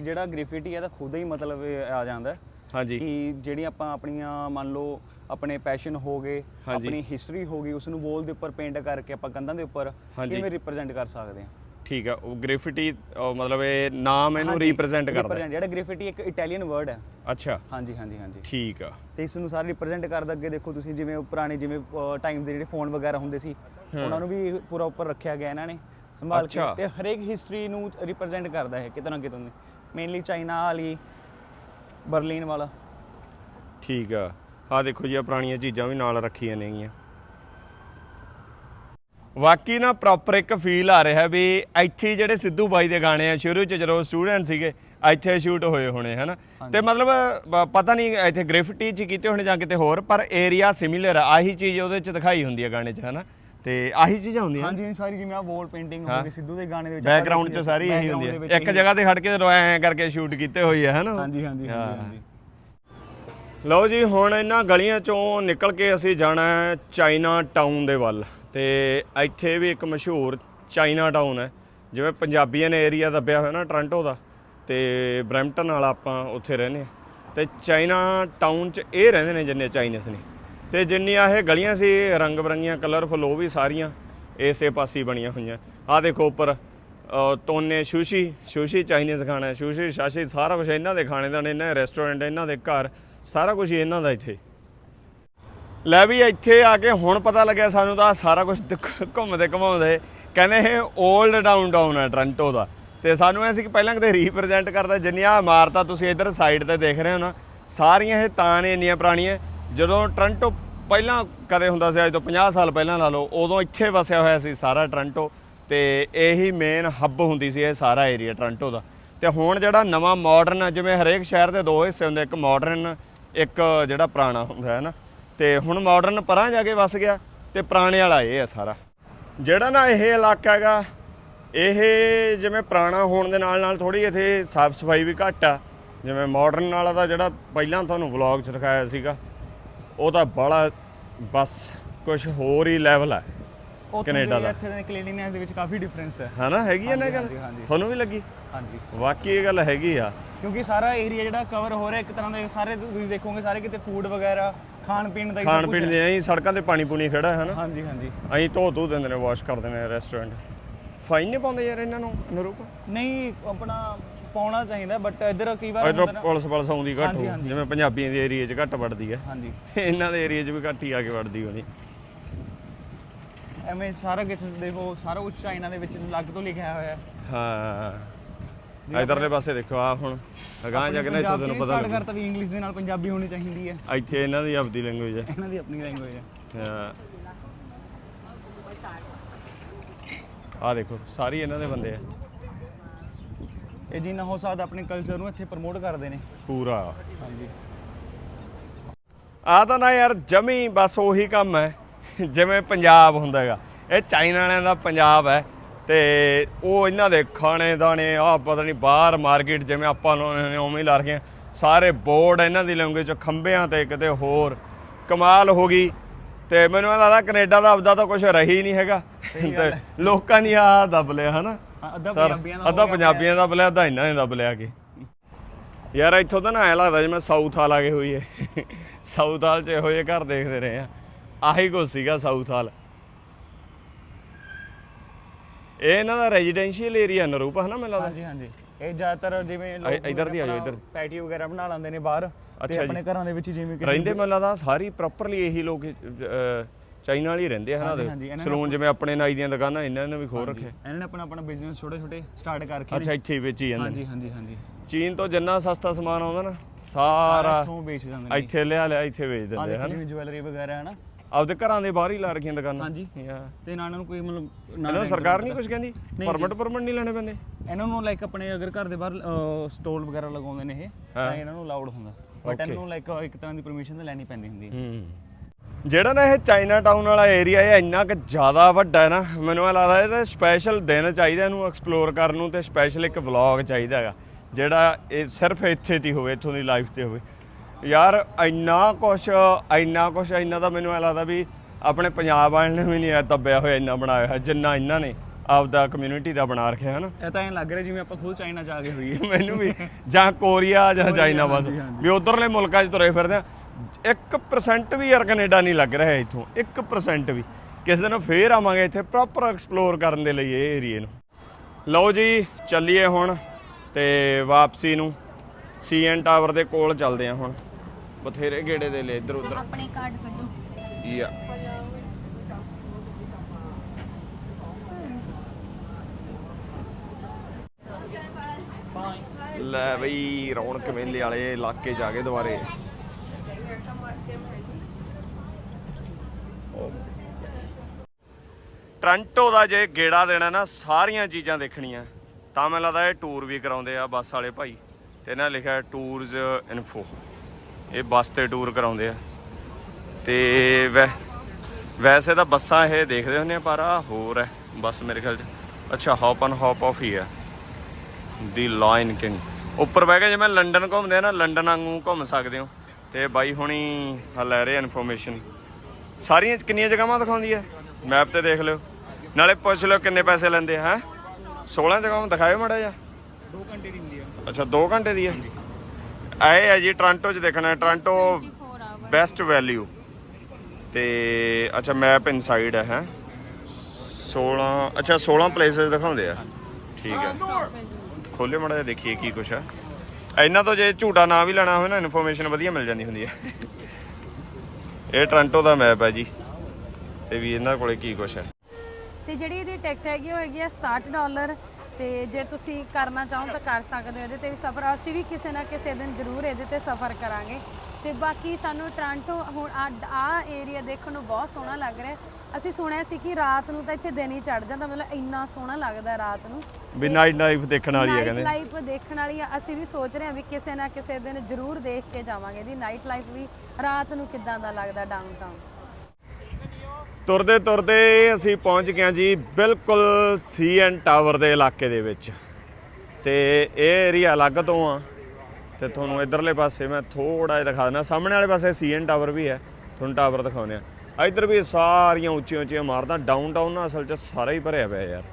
ਜਿਹੜਾ ਗ੍ਰਿਫਿਟੀ ਹੈ ਤਾਂ ਖੁਦ ਹੀ ਮਤਲਬ ਆ ਜਾਂਦਾ ਹਾਂਜੀ। ਕਿ ਜਿਹੜੀ ਆਪਾਂ ਆਪਣੀਆਂ ਮੰਨ ਲਓ ਆਪਣੇ ਪੈਸ਼ਨ ਹੋ ਗਏ। ਆਪਣੀ ਹਿਸਟਰੀ ਹੋ ਗਈ ਉਸ ਨੂੰ ਵੋਲ ਦੇ ਉੱਪਰ ਪੇਂਟ ਕਰਕੇ ਆਪਾਂ ਕੰਧਾਂ ਦੇ ਉੱਪਰ। ਕਿਵੇਂ ਰਿਪਰੈਜ਼ੈਂਟ ਕਰ ਸਕਦੇ ਹਾਂ। ਠੀਕ ਆ ਉਹ ਗ੍ਰਿਫਿਟੀ ਮਤਲਬ ਇਹ ਨਾਮ ਇਹਨੂੰ ਰਿਪਰੈਜ਼ੈਂਟ ਕਰਦਾ represent- ਜਿਹੜਾ ਗ੍ਰਿਫਿਟੀ ਇੱਕ ਇਟਾਲੀਅਨ ਵਰਡ ਹੈ। ਅੱਛਾ। ਹਾਂਜੀ ਹਾਂਜੀ ਹਾਂਜੀ। ਠੀਕ ਆ। ਤੇ ਇਸ ਨੂੰ ਸਾਰਾ ਰਿਪਰੈਜ਼ੈਂਟ ਕਰਦਾ ਅੱਗੇ ਦੇਖੋ ਤੁਸੀਂ ਜਿਵੇਂ ਉਹ ਪੁਰਾਣੇ ਜਿਵੇਂ ਟਾਈਮ ਦੇ ਜਿਹੜੇ ਫੋਨ ਵਗੈਰਾ ਹੁੰਦੇ ਸੀ ਉਹਨਾਂ ਨੂੰ ਵੀ ਪੂਰਾ ਉੱਪਰ ਰੱਖਿਆ ਗਿਆ ਇਹਨਾਂ ਨੇ ਸੰਭਾਲ ਕੇ। ਤੇ ਹਰੇਕ ਹਿਸਟਰੀ ਨੂੰ ਰਿਪਰੈਜ਼ੈਂਟ ਕਰਦਾ ਹੈ ਕਿਤੇ ਨਾ ਮੇਨਲੀ ਚਾਈਨਾ ਵਾਲੀ ਬਰਲਿਨ ਵਾਲਾ। ਠੀਕ ਆ। ਆ ਦੇਖੋ ਜੀ ਆ ਪੁਰਾਣੀਆਂ ਚੀਜ਼ਾਂ ਵੀ ਨਾਲ ਰੱਖੀਆਂ ਨੇਗੀਆਂ। ਵਾਕਈ ਨਾ ਪ੍ਰੋਪਰ ਇੱਕ ਫੀਲ ਆ ਰਿਹਾ ਵੀ ਇੱਥੇ ਹੀ ਜਿਹੜੇ ਸਿੱਧੂ ਬਾਈ ਦੇ ਗਾਣੇ ਆ ਸ਼ੁਰੂ ਚ ਜਦੋਂ ਸਟੂਡੈਂਟ ਸੀਗੇ ਇੱਥੇ ਸ਼ੂਟ ਹੋਏ ਹੋਣੇ ਹਨਾ? ਤੇ ਮਤਲਬ ਬ- ਪਤਾ ਨਹੀਂ ਇੱਥੇ ਗ੍ਰਿਫਟੀ ਚ ਕੀਤੇ ਹੋਣੇ ਜਾਂ ਕਿਤੇ ਹੋਰ ਪਰ ਏਰੀਆ ਸਿਮਿਲਰ ਆ ਆਹੀ ਚੀਜ਼ ਉਹਦੇ ਚ ਦਿਖਾਈ ਹੁੰਦੀ ਹੈ ਗਾਣੇ ਚ ਹਨਾ? ਤੇ ਆਹੀ ਚੀਜ਼ਾਂ ਹੁੰਦੀਆਂ? ਹਾਂਜੀ ਸਾਰੀ ਜਿਵੇਂ ਆ ਵੋਲ ਪੇਂਟਿੰਗ ਹਾਂ। ਹੋ ਗਈ ਸਿੱਧੂ ਦੇ ਗਾਣੇ ਦੇ ਵਿੱਚ ਆਪਾਂ ਬੈਕਗ੍ਰਾਉਂਡ ਚ ਸਾਰੀ ਇਹੀ background ਹੁੰਦੀ ਦੇ ਹੈ ਵਿੱਚ ਇੱਕ ਜਗ੍ਹਾ ਤੇ ਖੜ ਕੇ ਐਂ ਕਰਕੇ ਸ਼ੂਟ ਕੀਤੇ ਹੋਏ ਆ ਹਨਾ? ਹਾਂਜੀ ਹਾਂਜੀ ਹਾਂ। ਹਾਂਜੀ ਹਾਂਜੀ। ਲਓ ਜੀ ਹੁਣ ਇਹਨਾਂ ਗਲੀਆਂ ਚੋਂ ਨਿਕਲ ਕੇ ਅਸੀਂ ਜਾਣਾ ਹੈ ਚਾਈਨਾ ਟਾਊਨ ਦੇ ਵੱਲ। ਤੇ ਇੱਥੇ ਵੀ ਇੱਕ ਮਸ਼ਹੂਰ ਚਾਈਨਾ ਟਾਊਨ ਹੈ, ਜਿਵੇਂ ਪੰਜਾਬੀਆਂ ਨੇ ਏਰੀਆ ਦੱਬਿਆ ਹੋਇਆ ਨਾ, ਟੋਰਾਂਟੋ ਦਾ, ਤੇ ਬ੍ਰੈਂਪਟਨ ਵਾਲਾ ਆਪਾਂ ਉੱਥੇ ਰਹਿੰਦੇ ਹਾਂ। ਤੇ ਚਾਈਨਾ ਟਾਊਨ 'ਚ ਇਹ ਰਹਿੰਦੇ ਨੇ ਜਿੰਨੇ ਚਾਈਨੀਜ਼ ਨੇ। ਤੇ ਜਿੰਨੀਆਂ ਇਹ ਗਲੀਆਂ ਸੀ ਰੰਗ ਬਰੰਗੀਆਂ ਕਲਰਫੁਲ ਉਹ ਵੀ ਸਾਰੀਆਂ ਇਸੇ ਪਾਸੇ ਬਣੀਆਂ ਹੋਈਆਂ। ਆ ਦੇਖੋ ਉੱਪਰ ਤੋਨੇ ਸ਼ੂਸ਼ੀ ਸ਼ੂਸ਼ੀ ਚਾਈਨੀਜ਼ ਖਾਣਾ ਸ਼ੂਸ਼ੀ, ਸ਼ਾਸ਼ੀ, ਸਾਰਾ ਕੁਝ ਇਹਨਾਂ ਦੇ ਖਾਣੇ ਦਾ ਨੇ, ਇਹਨਾਂ ਦੇ ਰੈਸਟੋਰੈਂਟ ਇਹਨਾਂ ਦੇ ਘਰ, ਸਾਰਾ ਕੁਝ ਹੀ ਇਹਨਾਂ ਦਾ ਇੱਥੇ। ਲੈ ਵੀ ਇੱਥੇ ਆ ਕੇ ਹੁਣ ਪਤਾ ਲੱਗਿਆ ਸਾਨੂੰ ਤਾਂ ਸਾਰਾ ਕੁਝ ਘੁੰਮਦੇ ਘਮਾਉਂਦੇ। ਕਹਿੰਦੇ ਇਹ 올ਡ ਡਾਊਨਟਾਊਨ ਹੈ ਟ੍ਰਾਂਟੋ ਦਾ। ਤੇ ਸਾਨੂੰ ਐ ਸੀ ਕਿ ਪਹਿਲਾਂ ਕਦੇ ਰੀਪ੍ਰੈਜ਼ੈਂਟ ਕਰਦਾ ਜਿੰਨੀਆਂ ਇਮਾਰਤਾਂ ਤੁਸੀਂ ਇੱਧਰ ਸਾਈਡ ਤੇ ਦੇਖ ਰਹੇ ਹੋ ਨਾ, ਸਾਰੀਆਂ ਇਹ ਤਾਂ ਨੇ ਇੰਨੀਆਂ ਪੁਰਾਣੀਆਂ। ਜਦੋਂ ਟ੍ਰਾਂਟੋ ਪਹਿਲਾਂ ਕਦੇ ਹੁੰਦਾ ਸੀ, ਅੱਜ ਤੋਂ 50 ਸਾਲ ਪਹਿਲਾਂ ਲਾ ਲਓ, ਉਦੋਂ ਇੱਥੇ ਵਸਿਆ ਹੋਇਆ ਸੀ ਸਾਰਾ ਟ੍ਰਾਂਟੋ। ਤੇ ਇਹੀ ਮੇਨ ਹੱਬ ਹੁੰਦੀ ਸੀ ਇਹ ਸਾਰਾ ਏਰੀਆ ਟ੍ਰਾਂਟੋ ਦਾ। ਤੇ ਹੁਣ ਜਿਹੜਾ ਨਵਾਂ ਮਾਡਰਨ ਜਿਵੇਂ ਹਰੇਕ ਸ਼ਹਿਰ ਦੇ ਦੋ ਹਿੱਸੇ ਹੁੰਦੇ, ਇੱਕ ਮਾਡਰਨ ਇੱਕ ਜਿਹੜਾ ਪੁਰਾਣਾ ਹੁੰਦਾ ਹੈ ਨਾ। ਤੇ ਹੁਣ ਮਾਡਰਨ ਪਰਾਂ ਜਾ ਕੇ ਵਸ ਗਿਆ ਤੇ ਪੁਰਾਣੇ ਵਾਲਾ ਇਹ ਆ ਸਾਰਾ। ਜਿਹੜਾ ਨਾ ਇਹ ਇਲਾਕਾ ਹੈਗਾ, ਇਹ ਜਿਵੇਂ ਪੁਰਾਣਾ ਹੋਣ ਦੇ ਨਾਲ ਨਾਲ ਥੋੜੀ ਇੱਥੇ ਸਾਫ਼ ਸਫ਼ਾਈ ਵੀ ਘੱਟ ਆ। ਜਿਵੇਂ ਮਾਡਰਨ ਵਾਲਾ ਦਾ ਜਿਹੜਾ ਪਹਿਲਾਂ ਤੁਹਾਨੂੰ ਵਲੌਗ 'ਚ ਦਿਖਾਇਆ ਸੀਗਾ, ਉਹ ਤਾਂ ਬੜਾ ਬਸ ਕੁਝ ਹੋਰ ਹੀ ਲੈਵਲ ਹੈ ਕੈਨੇਡਾ ਦੇ। ਇੱਥੇ ਦੇ ਕਲੀਨਿੰਗਨੈਸ ਦੇ ਵਿੱਚ ਕਾਫੀ ਡਿਫਰੈਂਸ ਹੈ। ਹਨਾ ਹੈਗੀ ਆ ਨਾ ਗੱਲ। ਤੁਹਾਨੂੰ ਵੀ ਲੱਗੀ? ਹਾਂਜੀ। ਵਾਕਈ ਇਹ ਗੱਲ ਹੈਗੀ ਆ। ਕਿਉਂਕਿ ਸਾਰਾ ਏਰੀਆ ਜਿਹੜਾ ਕਵਰ ਹੋ ਰਿਹਾ ਇੱਕ ਤਰ੍ਹਾਂ ਦੇ ਸਾਰੇ ਤੁਸੀਂ ਦੇਖੋਗੇ ਸਾਰੇ ਕਿਤੇ ਫੂਡ ਵਗੈਰਾ ਖਾਣ ਪੀਣ ਦਾ ਖਾਣ ਪੀਣ। ਦੇ ਐਂ ਸੜਕਾਂ ਤੇ ਪਾਣੀ ਪੂਣੀ ਖੜਾ ਹੈ ਹਨਾ? ਹਾਂਜੀ ਹਾਂਜੀ। ਐਂ ਧੋ ਧੋ ਦਿੰਦੇ ਨੇ ਵਾਸ਼ ਕਰ ਦਿੰਦੇ ਨੇ ਰੈਸਟੋਰੈਂਟ ਫਾਈਨ ਨਹੀਂ ਪਾਉਂਦੇ ਯਾਰ ਇਹਨਾਂ ਨੂੰ ਅਨਰੂਪ ਨਹੀਂ ਆਪਣਾ ਪਾਉਣਾ ਚਾਹੀਦਾ ਬਟ ਇੱਧਰ ਕਈ ਵਾਰ ਇਧਰ ਨਾ- ਪੁਲਿਸ ਪੁਲਿਸ ਆਉਂਦੀ ਘੱਟ। ਜਿਵੇਂ ਪੰਜਾਬੀਆਂ ਦੇ ਏਰੀਆ 'ਚ ਘੱਟ ਵੜਦੀ ਹੈ। ਹਾਂਜੀ। ਇਹਨਾਂ ਦੇ ਏਰੀਆ 'ਚ ਵੀ ਘੱਟ ਹੀ ਆ ਕੇ ਵੜਦੀ ਹੋਣੀ। ਐਵੇਂ ਸਾਰਾ ਕੁਝ ਦੇਖੋ ਸਾਰਾ ਕੁਝ ਚਾਈਨਾ ਦੇ ਵਿੱਚ ਲੱਗ ਤੋਂ ਲਿਖਿਆ ਹੋਇਆ ਹੈ। ਹਾਂ। ਇਧਰਲੇ ਪਾਸੇ ਦੇਖੋ ਆ ਹੁਣ ਅਗਾਂਹ ਜਾ ਕੇ ਨਾ ਇੱਥੋਂ ਤੈਨੂੰ ਪਤਾ start ਲੱਗੂ। ਕਰਤਾ ਵੀ ਇੰਗਲਿਸ਼ ਦੇ ਨਾਲ ਪੰਜਾਬੀ ਹੋਣੀ ਚਾਹੀਦੀ ਹੈ। ਇੱਥੇ ਇਹਨਾਂ ਦੀ ਆਪਦੀ ਲੈਂਗੁਏਜ ਹੈ। ਇਹਨਾਂ ਦੀ ਆਪਣੀ ਲੈਂਗੁਏਜ ਹੈ। ਹਾਂ। ਆ ਦੇਖੋ ਸਾਰੀ ਇਹਨਾਂ ਦੇ ਬੰਦੇ ਆ। ਇਹ ਜਿੰਨਾ ਹੋ ਸਕਦਾ ਆਪਣੇ ਕਲਚਰ ਨੂੰ ਇੱਥੇ ਪ੍ਰਮੋਟ ਕਰਦੇ ਨੇ। ਪੂਰਾ। ਹਾਂਜੀ। ਆ ਤਾਂ ਨਾ ਯਾਰ ਜਮੀ ਬਸ ਉਹੀ ਕੰਮ ਹੈ। ਜਿਵੇਂ ਪੰਜਾਬ ਹੁੰਦਾ ਹੈਗਾ ਇਹ ਚਾਈਨਾ ਵਾਲਿਆਂ ਦਾ ਪੰਜਾਬ ਹੈ ਤੇ ਉਹ ਇਹਨਾਂ ਦੇ ਖਾਣੇ ਦਾਣੇ ਆ ਪਤਾ ਨਹੀਂ ਬਾਹਰ ਮਾਰਕੀਟ ਜਿਵੇਂ ਆਪਾਂ ਨੇ ਉਵੇਂ ਹੀ ਲਾ ਰਖੇ ਸਾਰੇ ਬੋਰਡ ਇਹਨਾਂ ਦੀ ਲੈਂਗੁਏਜ ਚ ਖੰਬਿਆਂ ਤੇ ਕਿਤੇ ਹੋਰ। ਕਮਾਲ ਹੋ ਗਈ ਤੇ ਮੈਨੂੰ ਐਂ ਲੱਗਦਾ ਕੈਨੇਡਾ ਦਾ ਆਪਦਾ ਤਾਂ ਕੁਝ ਰਹੀ ਨਹੀਂ ਹੈਗਾ। ਤੇ ਲੋਕਾਂ ਨੇ ਆ ਦੱਬ ਲਿਆ ਹਨਾ? ਹਾਂ, ਅੱਧਾ ਸਰ, ਪੰਜਾਬੀਆਂ ਦਾ ਹੋ ਅੱਧਾ ਗਿਆ ਪੰਜਾਬੀਆਂ ਦਾ ਬਲਿਆ ਅੱਧਾ ਇਹਨਾਂ ਨੇ ਦੱਬ ਲਿਆ ਕੇ। ਯਾਰ ਇੱਥੋਂ ਤਾਂ ਨਾ ਐ ਲੱਗਦਾ ਜਿਵੇਂ ਸਾਊਥ ਹਾਲ ਆ ਗਏ ਹੋਈ ਏ। ਸਾਊਥ ਹਾਲ 'ਚ ਇਹੋ ਜਿਹੇ ਘਰ ਦੇਖਦੇ ਰਹੇ ਆ। ਆਹੀ ਕੁਛ ਸੀਗਾ ਸਾਊਥ ਹਾਲ ਇਹ ਇਹਨਾਂ ਦਾ ਰੈਜ਼ੀਡੈਂਸ਼ੀਅਲ ਏਰੀਆ ਨਰੂਪ ਹੈ ਨਾ ਮੈਨੂੰ ਲੱਗਦਾ? ਹਾਂਜੀ ਹਾਂਜੀ। ਇਹ ਜ਼ਿਆਦਾਤਰ ਜਿਵੇਂ ਲੋਕ ਇੱਧਰ ਦੀ ਆ ਜਾਓ, ਇੱਧਰ। ਪੈਟੀ ਵਗੈਰਾ ਬਣਾ ਲੈਂਦੇ ਨੇ ਬਾਹਰ ਤੇ। ਆਪਣੇ ਘਰਾਂ ਦੇ ਵਿੱਚ ਜਿਵੇਂ ਕਿਸੇ ਰਹਿੰਦੇ ਮੈਨੂੰ ਲੱਗਦਾ ਸਾਰੀ ਪ੍ਰੋਪਰਲੀ ਇਹੀ ਲੋਕ ਚਾਈਨਾ ਵਾਲੀ ਰਹਿੰਦੇ ਆ ਹਨਾ ਸਲੂਨ ਜਿਵੇਂ ਆਪਣੇ ਨਾਈ ਦੀਆਂ ਦੁਕਾਨਾਂ ਇਹਨਾਂ ਨੇ ਵੀ ਖੋਲ ਰੱਖੇ ਇਹਨਾਂ ਨੇ ਆਪਣਾ ਆਪਣਾ ਬਿਜ਼ਨਸ ਛੋਟੇ ਛੋਟੇ ਸਟਾਰਟ ਕਰਕੇ ਅੱਛਾ ਇੱਥੇ ਹੀ ਵੇਚੀ ਜਾਂਦੇ ਹਾਂਜੀ ਹਾਂਜੀ ਹਾਂਜੀ। ਚੀਨ ਤੋਂ ਜਿੰਨਾ ਸਸਤਾ ਸਮਾਨ ਆਉਂਦਾ ਨਾ ਸਾਰਾ ਇੱਥੋਂ ਵੇਚ ਜਾਂਦੇ ਨੇ। ਇੱਥੇ ਲਿਆ ਲਿਆ ਇੱਥੇ ਵੇਚ ਦਿੰਦੇ ਹਨ। ਜਿਵੇਂ ਜੁਐਲਰੀ ਵਗੈਰਾ ਹੈ ਨਾ ਆਪਦੇ ਘਰਾਂ ਦੇ ਬਾਹਰ ਹੀ ਲਾ ਰੱਖੀਆਂ ਦੁਕਾਨਾਂ। ਹਾਂਜੀ। ਯਾ ਤੇ ਨਾ ਇਹਨਾਂ ਨੂੰ ਕੋਈ ਮਤਲਬ ਨਾ ਇਹਨਾਂ ਨੂੰ rent ਸਰਕਾਰ ਨਹੀਂ। ਕੁਝ ਕਹਿੰਦੀ? ਨਹੀਂ ਪਰਮਿਟ ਪਰਮਿਟ ਨਹੀਂ ਲੈਣੇ ਪੈਂਦੇ। ਇਹਨਾਂ ਨੂੰ ਲਾਈਕ ਆਪਣੇ ਅਗਰ ਘਰ ਦੇ ਬਾਹਰ ਸਟੋਲ ਵਗੈਰਾ ਲਗਾਉਂਦੇ ਨੇ ਇਹ ਤਾਂ ਇਹਨਾਂ ਨੂੰ ਅਲਾਉਡ ਹੁੰਦਾ। ਬਟ. ਇਹਨਾਂ ਨੂੰ ਲਾਈਕ ਇੱਕ ਤਰ੍ਹਾਂ ਦੀ ਪਰਮਿਸ਼ਨ ਤਾਂ ਲੈਣੀ ਪੈਂਦੀ ਹੁੰਦੀ ਹੈ। ਹੂੰ। ਜਿਹੜਾ ਨਾ ਇਹ ਚਾਈਨਾ ਟਾਊਨ ਵਾਲਾ ਏਰੀਆ ਇਹ ਇੰਨਾ ਕਿ ਜ਼ਿਆਦਾ ਵੱਡਾ ਹੈ ਨਾ ਮੈਨੂੰ ਇਹ ਲੱਗਦਾ ਇਹਦਾ ਸਪੈਸ਼ਲ ਦਿਨ ਚਾਹੀਦਾ ਇਹਨੂੰ ਐਕਸਪਲੋਰ ਕਰਨ ਨੂੰ ਤੇ ਸਪੈਸ਼ਲ ਇੱਕ ਵਲੌਗ ਚਾਹੀਦਾ ਹੈਗਾ। ਜਿਹੜਾ ਇਹ ਸਿਰਫ ਇੱਥੇ ਦੀ ਹੋਵੇ ਇੱਥੋਂ ਦੀ ਲਾਈਫ ਤੇ ਹੋਵੇ। ਯਾਰ ਇੰਨਾ ਕੁਛ ਇੰਨਾ ਕੁਛ ਇੰਨਾ ਤਾਂ ਮੈਨੂੰ ਇਹ ਲੱਗਦਾ ਵੀ ਆਪਣੇ ਪੰਜਾਬ ਵਾਲਿਆਂ ਨੇ ਵੀ ਨਹੀਂ ਇਹ ਦੱਬਿਆ ਹੋਇਆ ਇੰਨਾ ਬਣਾਇਆ ਹੋਇਆ ਜਿੰਨਾ ਇਹਨਾਂ ਨੇ ਆਪਦਾ ਕਮਿਊਨਿਟੀ ਦਾ ਬਣਾ ਰੱਖਿਆ ਹੈ ਨਾ ਇਹ ਤਾਂ ਐਂ ਲੱਗ ਰਿਹਾ ਜਿਵੇਂ ਆਪਾਂ ਖੁਦ ਚਾਈਨਾ ਆ ਗਏ ਹੋਈਏ। ਮੈਨੂੰ ਵੀ ਜਾਂ ਕੋਰੀਆ ਜਾਂ ਚਾਈਨਾ ਬਸ। ਵੀ ਉਧਰਲੇ ਮੁਲਕਾਂ 'ਚ ਤੁਰੇ ਫਿਰਦੇ ਆ 1% ਵੀ ਯਾਰ ਕੈਨੇਡਾ ਨਹੀਂ ਲੱਗ ਰਿਹਾ ਇੱਥੋਂ 1% ਵੀ। ਕਿਸੇ ਦਿਨ ਫੇਰ ਆਵਾਂਗੇ ਇੱਥੇ ਪ੍ਰੋਪਰ ਐਕਸਪਲੋਰ ਕਰਨ ਦੇ ਲਈ ਇਹ ਏਰੀਏ ਨੂੰ। ਲਓ ਜੀ ਚੱਲੀਏ ਹੁਣ ਤੇ ਵਾਪਸੀ ਨੂੰ। ਸੀਐਨ ਟਾਵਰ ਦੇ ਕੋਲ ਚੱਲਦੇ ਆ ਹੁਣ। ਬਥੇਰੇ ਗੇੜੇ ਦੇ ਲੈ ਇੱਧਰ ਉੱਧਰ। ਆਪਣੇ ਕਾਰਡ ਕੱਢੋ। ਯਾ ਲੈ ਬਈ ਰੌਣਕ ਮੇਲੇ ਵਾਲੇ ਇਲਾਕੇ ਜਾ ਕੇ ਦੁਬਾਰੇ। ਟ੍ਰਾਂਟੋ ਦਾ ਜੇ ਗੇੜਾ ਦੇਣਾ ਨਾ ਸਾਰੀਆਂ ਚੀਜ਼ਾਂ ਦੇਖਣੀਆਂ। ਤਾਂ ਮੈਨੂੰ ਲੱਗਦਾ ਇਹ ਟੂਰ ਵੀ ਕਰਾਉਂਦੇ ਆ ਬੱਸ ਵਾਲੇ ਭਾਈ। ਤੇ ਇਹਨਾਂ ਲਿਖਿਆ ਟੂਰਸ ਇਨਫੋ ਇਹ ਬੱਸ ਤੇ ਟੂਰ ਕਰਾਉਂਦੇ ਆ। ਤੇ ਵੈ ਵੈਸੇ ਤਾਂ ਬੱਸਾਂ ਇਹ ਦੇਖਦੇ ਹੁੰਦੇ ਆ ਪਰ ਆ ਹੋਰ ਹੈ ਬੱਸ ਮੇਰੇ ਖਿਆਲ ਚ। ਅੱਛਾ ਹੌਪ ਔਨ ਹੌਪ ਆਫ ਹੀ ਹੈ ਦੀ ਲਾਇਨ ਕਿੰਗ ਉੱਪਰ ਬਹਿ ਕੇ ਜਿਵੇਂ ਲੰਡਨ ਘੁੰਮਦੇ ਆ ਨਾ ਲੰਡਨ ਵਾਂਗੂ ਘੁੰਮ ਸਕਦੇ ਹੋ। ਤੇ ਬਾਈ ਹੁਣੀ ਲੈ ਰਹੇ ਇਨਫੋਰਮੇਸ਼ਨ ਸਾਰੀਆਂ ਕਿੰਨੀਆਂ ਜਗ੍ਹਾਵਾਂ ਦਿਖਾਉਂਦੀ ਹੈ ਮੈਪ ਤੇ ਦੇਖ ਲਿਓ। ਨਾਲੇ ਪੁੱਛ ਲਿਓ ਕਿੰਨੇ ਪੈਸੇ ਲੈਂਦੇ ਹੈ? 16 ਜਗ੍ਹਾਵਾਂ ਦਿਖਾਇਓ ਮੜਾ ਜਾ 2 ਘੰਟੇ ਦੀ ਹੁੰਦੀ ਆ। ਅੱਛਾ 2 ਘੰਟੇ ਦੀ ਹੈ ਇਹ ਹੈ ਜੀ ਟ੍ਰਾਂਟੋ ਚ ਦੇਖਣਾ ਹੈ ਟ੍ਰਾਂਟੋ 4 ਆਵਰ ਬੈਸਟ ਵੈਲਿਊ ਤੇ ਅੱਛਾ ਮੈਪ ਇਨਸਾਈਡ ਹੈ ਹੈ। 16 ਅੱਛਾ 16 ਪਲੇਸਸ ਦਿਖਾਉਂਦੇ ਆ। ਠੀਕ ਹੈ ਖੋਲੇ ਮੜਾ ਦੇਖੀਏ ਕੀ ਕੁਛ ਆ। ਇਹਨਾਂ ਤੋਂ ਜੇ ਝੂਟਾ ਨਾ ਵੀ ਲੈਣਾ ਹੋਵੇ ਨਾ ਇਨਫੋਰਮੇਸ਼ਨ ਵਧੀਆ ਮਿਲ ਜਾਂਦੀ ਹੁੰਦੀ ਹੈ ਇਹ ਟ੍ਰਾਂਟੋ ਦਾ ਮੈਪ ਹੈ ਜੀ। ਤੇ ਵੀ ਇਹਨਾਂ ਕੋਲੇ ਕੀ ਕੁਛ ਹੈ ਤੇ ਜਿਹੜੀ ਇਹਦੀ ਟਿਕਟ ਹੈਗੀ ਉਹ ਹੈਗੀ ਆ 67 ਡਾਲਰ। ਤੇ ਜੇ ਤੁਸੀਂ ਕਰਨਾ ਚਾਹੋ ਤਾਂ ਕਰ ਸਕਦੇ ਹੋ। ਇਹਦੇ ਤੇ ਵੀ ਸਫ਼ਰ ਅਸੀਂ ਵੀ ਕਿਸੇ ਨਾ ਕਿਸੇ ਦਿਨ ਜ਼ਰੂਰ ਇਹਦੇ ਤੇ ਸਫ਼ਰ ਕਰਾਂਗੇ। ਤੇ ਬਾਕੀ ਸਾਨੂੰ ਟ੍ਰਾਂਟੋ ਹੁਣ ਆ ਏਰੀਆ ਦੇਖਣ ਨੂੰ ਬਹੁਤ ਸੋਹਣਾ ਲੱਗ ਰਿਹਾ। ਅਸੀਂ ਸੁਣਿਆ ਸੀ ਕਿ ਰਾਤ ਨੂੰ ਤਾਂ ਇੱਥੇ ਦਿਨ ਹੀ ਚੜ ਜਾਂਦਾ ਮਤਲਬ ਇੰਨਾ ਸੋਹਣਾ ਲੱਗਦਾ ਰਾਤ ਨੂੰ। ਵੀ ਨਾਈਟ ਲਾਈਫ ਦੇਖਣ ਵਾਲੀ ਹੈ ਨਾਈਟ ਕਹਿੰਦੇ ਲਾਈਫ ਦੇਖਣ ਵਾਲੀ ਆ। ਅਸੀਂ ਵੀ ਸੋਚ ਰਹੇ ਹਾਂ ਵੀ ਕਿਸੇ ਨਾ ਕਿਸੇ ਦਿਨ ਜ਼ਰੂਰ ਦੇਖ ਕੇ ਜਾਵਾਂਗੇ। ਇਹਦੀ ਨਾਈਟ ਲਾਈਫ ਵੀ ਰਾਤ ਨੂੰ ਕਿੱਦਾਂ ਦਾ ਲੱਗਦਾ ਡਾਊਨਟਾਊਨ ਤੁਰਦੇ ਤੁਰਦੇ ਅਸੀਂ ਪਹੁੰਚ ਗਏ ਹਾਂ ਜੀ ਬਿਲਕੁਲ ਸੀਐਨ ਟਾਵਰ ਦੇ ਇਲਾਕੇ ਦੇ ਵਿੱਚ। ਤੇ ਇਹ ਏਰੀਆ ਅਲੱਗ ਤੋਂ ਆ। ਤੇ ਤੁਹਾਨੂੰ ਇਧਰਲੇ ਪਾਸੇ ਮੈਂ ਥੋੜਾ ਜਿਹਾ ਦਿਖਾ ਦਿੰਦਾ। ਸਾਹਮਣੇ ਵਾਲੇ ਪਾਸੇ ਸੀਐਨ ਟਾਵਰ ਵੀ ਹੈ। ਤੁਹਾਨੂੰ ਟਾਵਰ ਦਿਖਾਉਂਦੇ ਆ ਇਧਰ ਵੀ ਸਾਰੀਆਂ ਉੱਚੀਆਂ ਉੱਚੀਆਂ ਇਮਾਰਤਾਂ ਡਾਊਨਟਾਊਨ ਨਾ ਅਸਲ 'ਚ ਸਾਰਾ ਹੀ ਭਰਿਆ ਪਿਆ ਯਾਰ।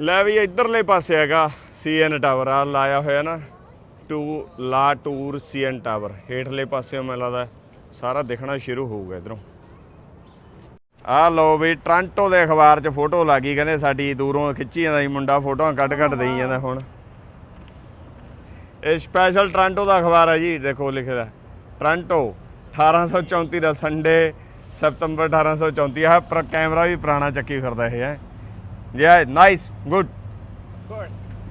ਲੈ ਵੀ ਇਧਰਲੇ ਪਾਸੇ ਹੈਗਾ ਸੀਐਨ ਟਾਵਰ ਆ, ਲਾਇਆ ਹੋਇਆ ਨਾ। To law tour CN tower. ਹੇਠਲੇ ਪਾਸਿਓਂ ਮੈਨੂੰ ਲੱਗਦਾ ਸਾਰਾ ਦਿਖਣਾ ਸ਼ੁਰੂ ਹੋਊਗਾ ਇਧਰੋਂ। ਆ ਲੋ ਵੀ ਟ੍ਰਾਂਟੋ ਦੇ ਅਖਬਾਰ 'ਚ ਫੋਟੋ ਲੱਗੀ ਕਹਿੰਦੇ ਸਾਡੀ ਦੂਰੋਂ ਖਿੱਚੀ ਜਾਂਦਾ ਸੀ ਮੁੰਡਾ ਫੋਟੋਆਂ ਕੱਢ ਕੱਢ ਦੇਈ ਜਾਂਦਾ ਹੁਣ। ਇਹ ਸਪੈਸ਼ਲ ਟ੍ਰਾਂਟੋ ਦਾ ਅਖਬਾਰ ਹੈ ਜੀ ਦੇਖੋ ਲਿਖਿਆ ਟ੍ਰਾਂਟੋ 1834 ਦਾ ਸੰਡੇ ਸਤੰਬਰ 1834 ਆ ਪਰ ਕੈਮਰਾ ਵੀ ਪੁਰਾਣਾ ਚੱਕੀ ਫਿਰਦਾ ਇਹ ਹੈ। Yeah nice good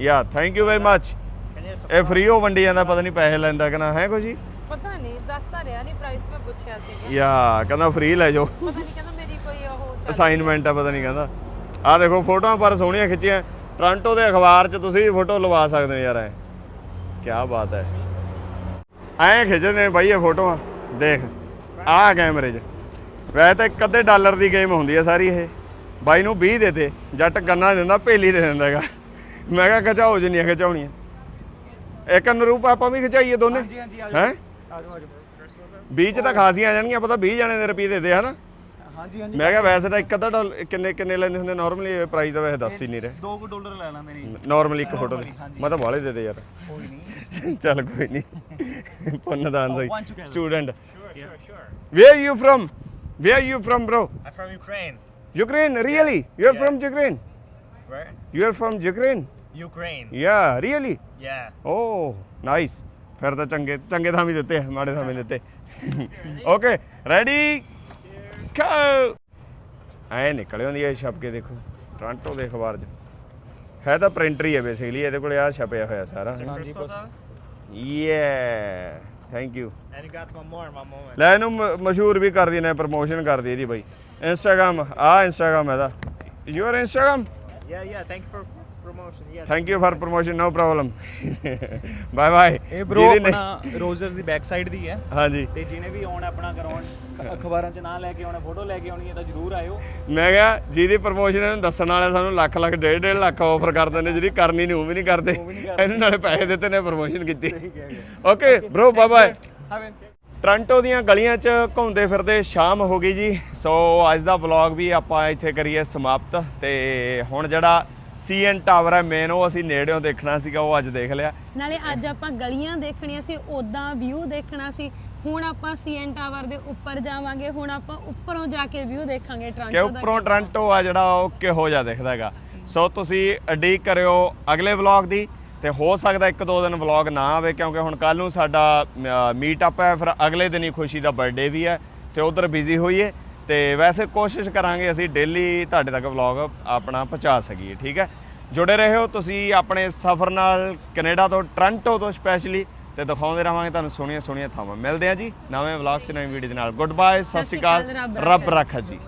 yeah thank you very much ਇਹ ਫ੍ਰੀ ਹੋ ਵੰਡੀ ਜਾਂਦਾ ਪਤਾ ਨਹੀਂ ਪੈਸੇ ਲੈਂਦਾ ਕਿ ਨਾ ਹੈ ਕੁਝ ਜੀ? ਪਤਾ ਨਹੀਂ ਦੱਸਦਾ ਰਿਹਾ ਨਹੀਂ ਪ੍ਰਾਈਸ ਮੈਂ ਪੁੱਛਿਆ ਸੀ ਯਾ ਕਹਿੰਦਾ ਫ੍ਰੀ ਲੈ ਜਾਓ। ਪਤਾ ਨਹੀਂ ਕਹਿੰਦਾ ਮੇਰੀ ਕੋਈ ਉਹ ਅਸਾਈਨਮੈਂਟ ਆ ਪਤਾ ਨਹੀਂ ਕਹਿੰਦਾ। ਆ ਦੇਖੋ ਫੋਟੋਆਂ ਪਰ ਸੋਹਣੀਆਂ ਖਿੱਚੀਆਂ। ਟੋਰਾਂਟੋ ਦੇ ਅਖਬਾਰ 'ਚ ਤੁਸੀਂ ਵੀ ਫੋਟੋ ਲਵਾ ਸਕਦੇ ਹੋ ਯਾਰ ਐ। ਕੀ ਬਾਤ ਹੈ ਐਂ ਖਿੱਚਦੇ ਨੇ ਬਾਈ ਇਹ ਫੋਟੋਆਂ ਦੇਖ ਆਹ ਕੈਮਰੇ 'ਚ। ਵੈਸੇ ਤਾਂ ਇੱਕ ਅੱਧੇ ਡਾਲਰ ਦੀ ਗੇਮ ਹੁੰਦੀ ਹੈ ਸਾਰੀ ਇਹ। ਬਾਈ ਨੂੰ 20 ਦੇ ਤੇ ਜੱਟ ਗੰਨਾ ਦਿੰਦਾ ਭੇਲੀ ਦੇ ਦਿੰਦਾ ਹੈਗਾ। ਮੈਂ ਕਿਹਾ ਖਿਚਾਓ ਜਿੰਨੀਆਂ ਖਿਚਾਉਣੀਆਂ। ਇੱਕ ਅਨਰੂਪ ਆਪਾਂ ਵੀ ਖਿਚਾਈਏ ਦੋਨੇ। ਹਾਂਜੀ ਹਾਂਜੀ ਆ ਹੈ? ਜਾਓ ਆ ਜਾਓ। 20 ਚ ਤਾਂ ਖਾਸੀਆਂ ਆ ਜਾਣਗੀਆਂ ਪਤਾ 20 ਜਾਣੇ ਦੇ ਰੁਪਏ ਦੇ ਦੇ ਹਨਾ? ਹਾਂਜੀ ਹਾਂਜੀ। ਮੈਂ ਕਿਹਾ ਵੈਸੇ ਤਾਂ ਇੱਕ ਅੱਧਾ ਡਾਲਰ ਕਿੰਨੇ ਕਿੰਨੇ ਲੈਂਦੇ ਹੁੰਦੇ ਨਾਰਮਲੀ ਪ੍ਰਾਈਸ ਤਾਂ ਵੈਸੇ ਦੱਸ ਹੀ ਨਹੀਂ ਰਹੇ। 2 ਡਾਲਰ ਲੈ ਲੈਂਦੇ ਨੇ। ਨਾਰਮਲੀ ਇੱਕ ਫੋਟੋ ਹਾਂਜੀ। ਮੈਂ ਤਾਂ ਵਾਲੇ ਦੇ ਦੇ ਯਾਰ। ਕੋਈ ਨਹੀਂ। ਚੱਲ ਕੋਈ ਨਹੀਂ। ਪੁੰਨਦਾਨ one ਸਹੀ together. Student where you from where you from bro? I'm from Ukraine. Ukraine really? You are from Ukraine? Where? you are from Ukraine? Ukraine. yeah really? Yeah. Oh nice ਫਿਰ ਤਾਂ ਚੰਗੇ ਚੰਗੇ ਥਾਂ ਵੀ ਦਿੱਤੇ ਆ, ਮਾੜੇ ਥਾਂ ਵੀ ਦਿੱਤੇ। ਓਕੇ ਰੈਡੀ ਗੋ ਐ ਨਿਕਲੇ ਹੁੰਦੀ ਐ ਛਪ ਕੇ ਦੇਖੋ। ਟੋਰਾਂਟੋ ਦੇ ਅਖਬਾਰ 'ਚ। ਹੈ ਤਾਂ ਪ੍ਰਿੰਟਰ ਹੀ ਹੈ ਬੇਸਿਕਲੀ ਇਹਦੇ ਕੋਲੇ ਆ ਛਪਿਆ ਹੋਇਆ ਸਾਰਾ। ਹਾਂਜੀ ਕੁਛ ਯੇ thank you And you got one more, one moment. ਲੈ ਇਹਨੂੰ ਮਸ਼ਹੂਰ ਵੀ ਕਰ ਦੀ ਨੇ ਪ੍ਰਮੋਸ਼ਨ ਕਰ ਦੀ ਇਹਦੀ ਬਾਈ। ਇੰਸਟਾਗ੍ਰam ਆ ਇੰਸਟਾਗ੍ਰam ਇਹਦਾ। Your Instagram Yeah, yeah. Thank you for promotion thank you for promotion no problem bye bye ਇਹ bro ਆਪਣਾ ਰੋਜ਼ਰਸ ਦੀ ਬੈਕ ਸਾਈਡ ਦੀ ਹੈ। ਹਾਂਜੀ। ਤੇ ਜਿਹਨੇ ਵੀ ਆਉਣਾ ਆਪਣਾ ਕਰਾਉਣ ਅਖਬਾਰਾਂ 'ਚ ਨਾਂ ਲੈ ਕੇ ਆਉਣਾ ਫੋਟੋ ਲੈ ਕੇ ਆਉਣੀ ਹੈ ਤਾਂ ਜ਼ਰੂਰ ਆਇਓ। ਮੈਂ ਕਿਹਾ ਜਿਹਦੀ ਪ੍ਰੋਮੋਸ਼ਨ ਇਹਨੂੰ ਦੱਸਣ ਵਾਲੇ ਸਾਨੂੰ ਲੱਖ ਲੱਖ ਡੇਢ ਡੇਢ ਲੱਖ ਆਫਰ ਕਰਦੇ ਨੇ ਜਿਹੜੀ ਕਰਨੀ ਨਹੀਂ ਉਹ ਵੀ ਨਹੀਂ ਕਰਦੇ। ਇਹਨਾਂ ਨਾਲੇ ਪੈਸੇ ਦਿੱਤੇ ਨੇ ਪ੍ਰੋਮੋਸ਼ਨ ਕੀਤੀ। Okay bro bye bye Toronto ਦੀਆਂ ਗਲੀਆਂ 'ਚ ਘੁੰਮਦੇ ਫਿਰਦੇ ਸ਼ਾਮ ਹੋ ਗਈ ਜੀ। ਸੋ ਅੱਜ ਦਾ ਵਲੌਗ ਵੀ ਆਪਾਂ ਇੱਥੇ ਕਰੀਏ ਸਮਾਪਤ। ਤੇ ਹੁਣ ਜਿਹੜਾ ਸੀਐਨ ਟਾਵਰ ਹੈ ਮੇਨ ਉਹ ਅਸੀਂ ਨੇੜਿਓਂ ਦੇਖਣਾ ਸੀਗਾ ਉਹ ਅੱਜ ਦੇਖ ਲਿਆ। ਨਾਲੇ ਅੱਜ ਆਪਾਂ ਗਲੀਆਂ ਦੇਖਣੀਆਂ ਸੀ ਉਦਾਂ ਵਿਊ ਦੇਖਣਾ ਸੀ। ਹੁਣ ਆਪਾਂ ਸੀਐਨ ਟਾਵਰ ਦੇ ਉੱਪਰ ਜਾਵਾਂਗੇ ਹੁਣ ਆਪਾਂ ਉੱਪਰੋਂ ਜਾ ਕੇ ਵਿਊ ਦੇਖਾਂਗੇ ਕਿ ਟ੍ਰਾਂਟੋ ਦਾ ਉੱਪਰੋਂ ਟ੍ਰਾਂਟੋ ਆ ਜਿਹੜਾ ਉਹ ਕਿਹੋ ਜਿਹਾ ਦਿਖਦਾ ਹੈਗਾ। ਸੋ ਤੁਸੀਂ ਅਡੀਕ ਕਰਿਓ ਅਗਲੇ ਵਲੌਗ ਦੀ ਤੇ ਹੋ ਸਕਦਾ ਇੱਕ ਦੋ ਦਿਨ ਵਲੌਗ ਨਾ ਆਵੇ ਕਿਉਂਕਿ ਹੁਣ ਕੱਲ ਨੂੰ ਸਾਡਾ ਮੀਟ ਅਪ ਹੈ ਫਿਰ ਅਗਲੇ ਦਿਨ ਹੀ ਖੁਸ਼ੀ ਦਾ ਬਰਥਡੇ ਵੀ ਹੈ ਤੇ ਉਧਰ ਬਿਜ਼ੀ ਹੋਈਏ। ਤੇ ਵੈਸੇ ਕੋਸ਼ਿਸ਼ ਕਰਾਂਗੇ ਅਸੀਂ ਡੇਲੀ ਤੁਹਾਡੇ ਤੱਕ ਵਲੌਗ ਆਪਣਾ ਪਹੁੰਚਾ ਸਕੀਏ ਠੀਕ ਹੈ? ਜੁੜੇ ਰਹੋ ਤੁਸੀਂ ਆਪਣੇ ਸਫ਼ਰ ਨਾਲ ਕੈਨੇਡਾ ਤੋਂ ਟ੍ਰਾਂਟੋ ਤੋਂ ਸਪੈਸ਼ਲੀ ਤੇ ਦਿਖਾਉਂਦੇ ਰਹਾਂਗੇ ਤੁਹਾਨੂੰ ਸੋਹਣੀਆਂ ਸੋਹਣੀਆਂ ਥਾਵਾਂ। ਮਿਲਦੇ ਆ ਜੀ ਨਵੇਂ ਵਲੌਗ 'ਚ ਨਵੀਂ ਵੀਡੀਓ ਦੇ ਨਾਲ। ਗੁੱਡ ਬਾਏ ਸਤਿ ਸ਼੍ਰੀ ਅਕਾਲ। ਰੱਬ ਰੱਬ ਰੱਖਾ ਜੀ।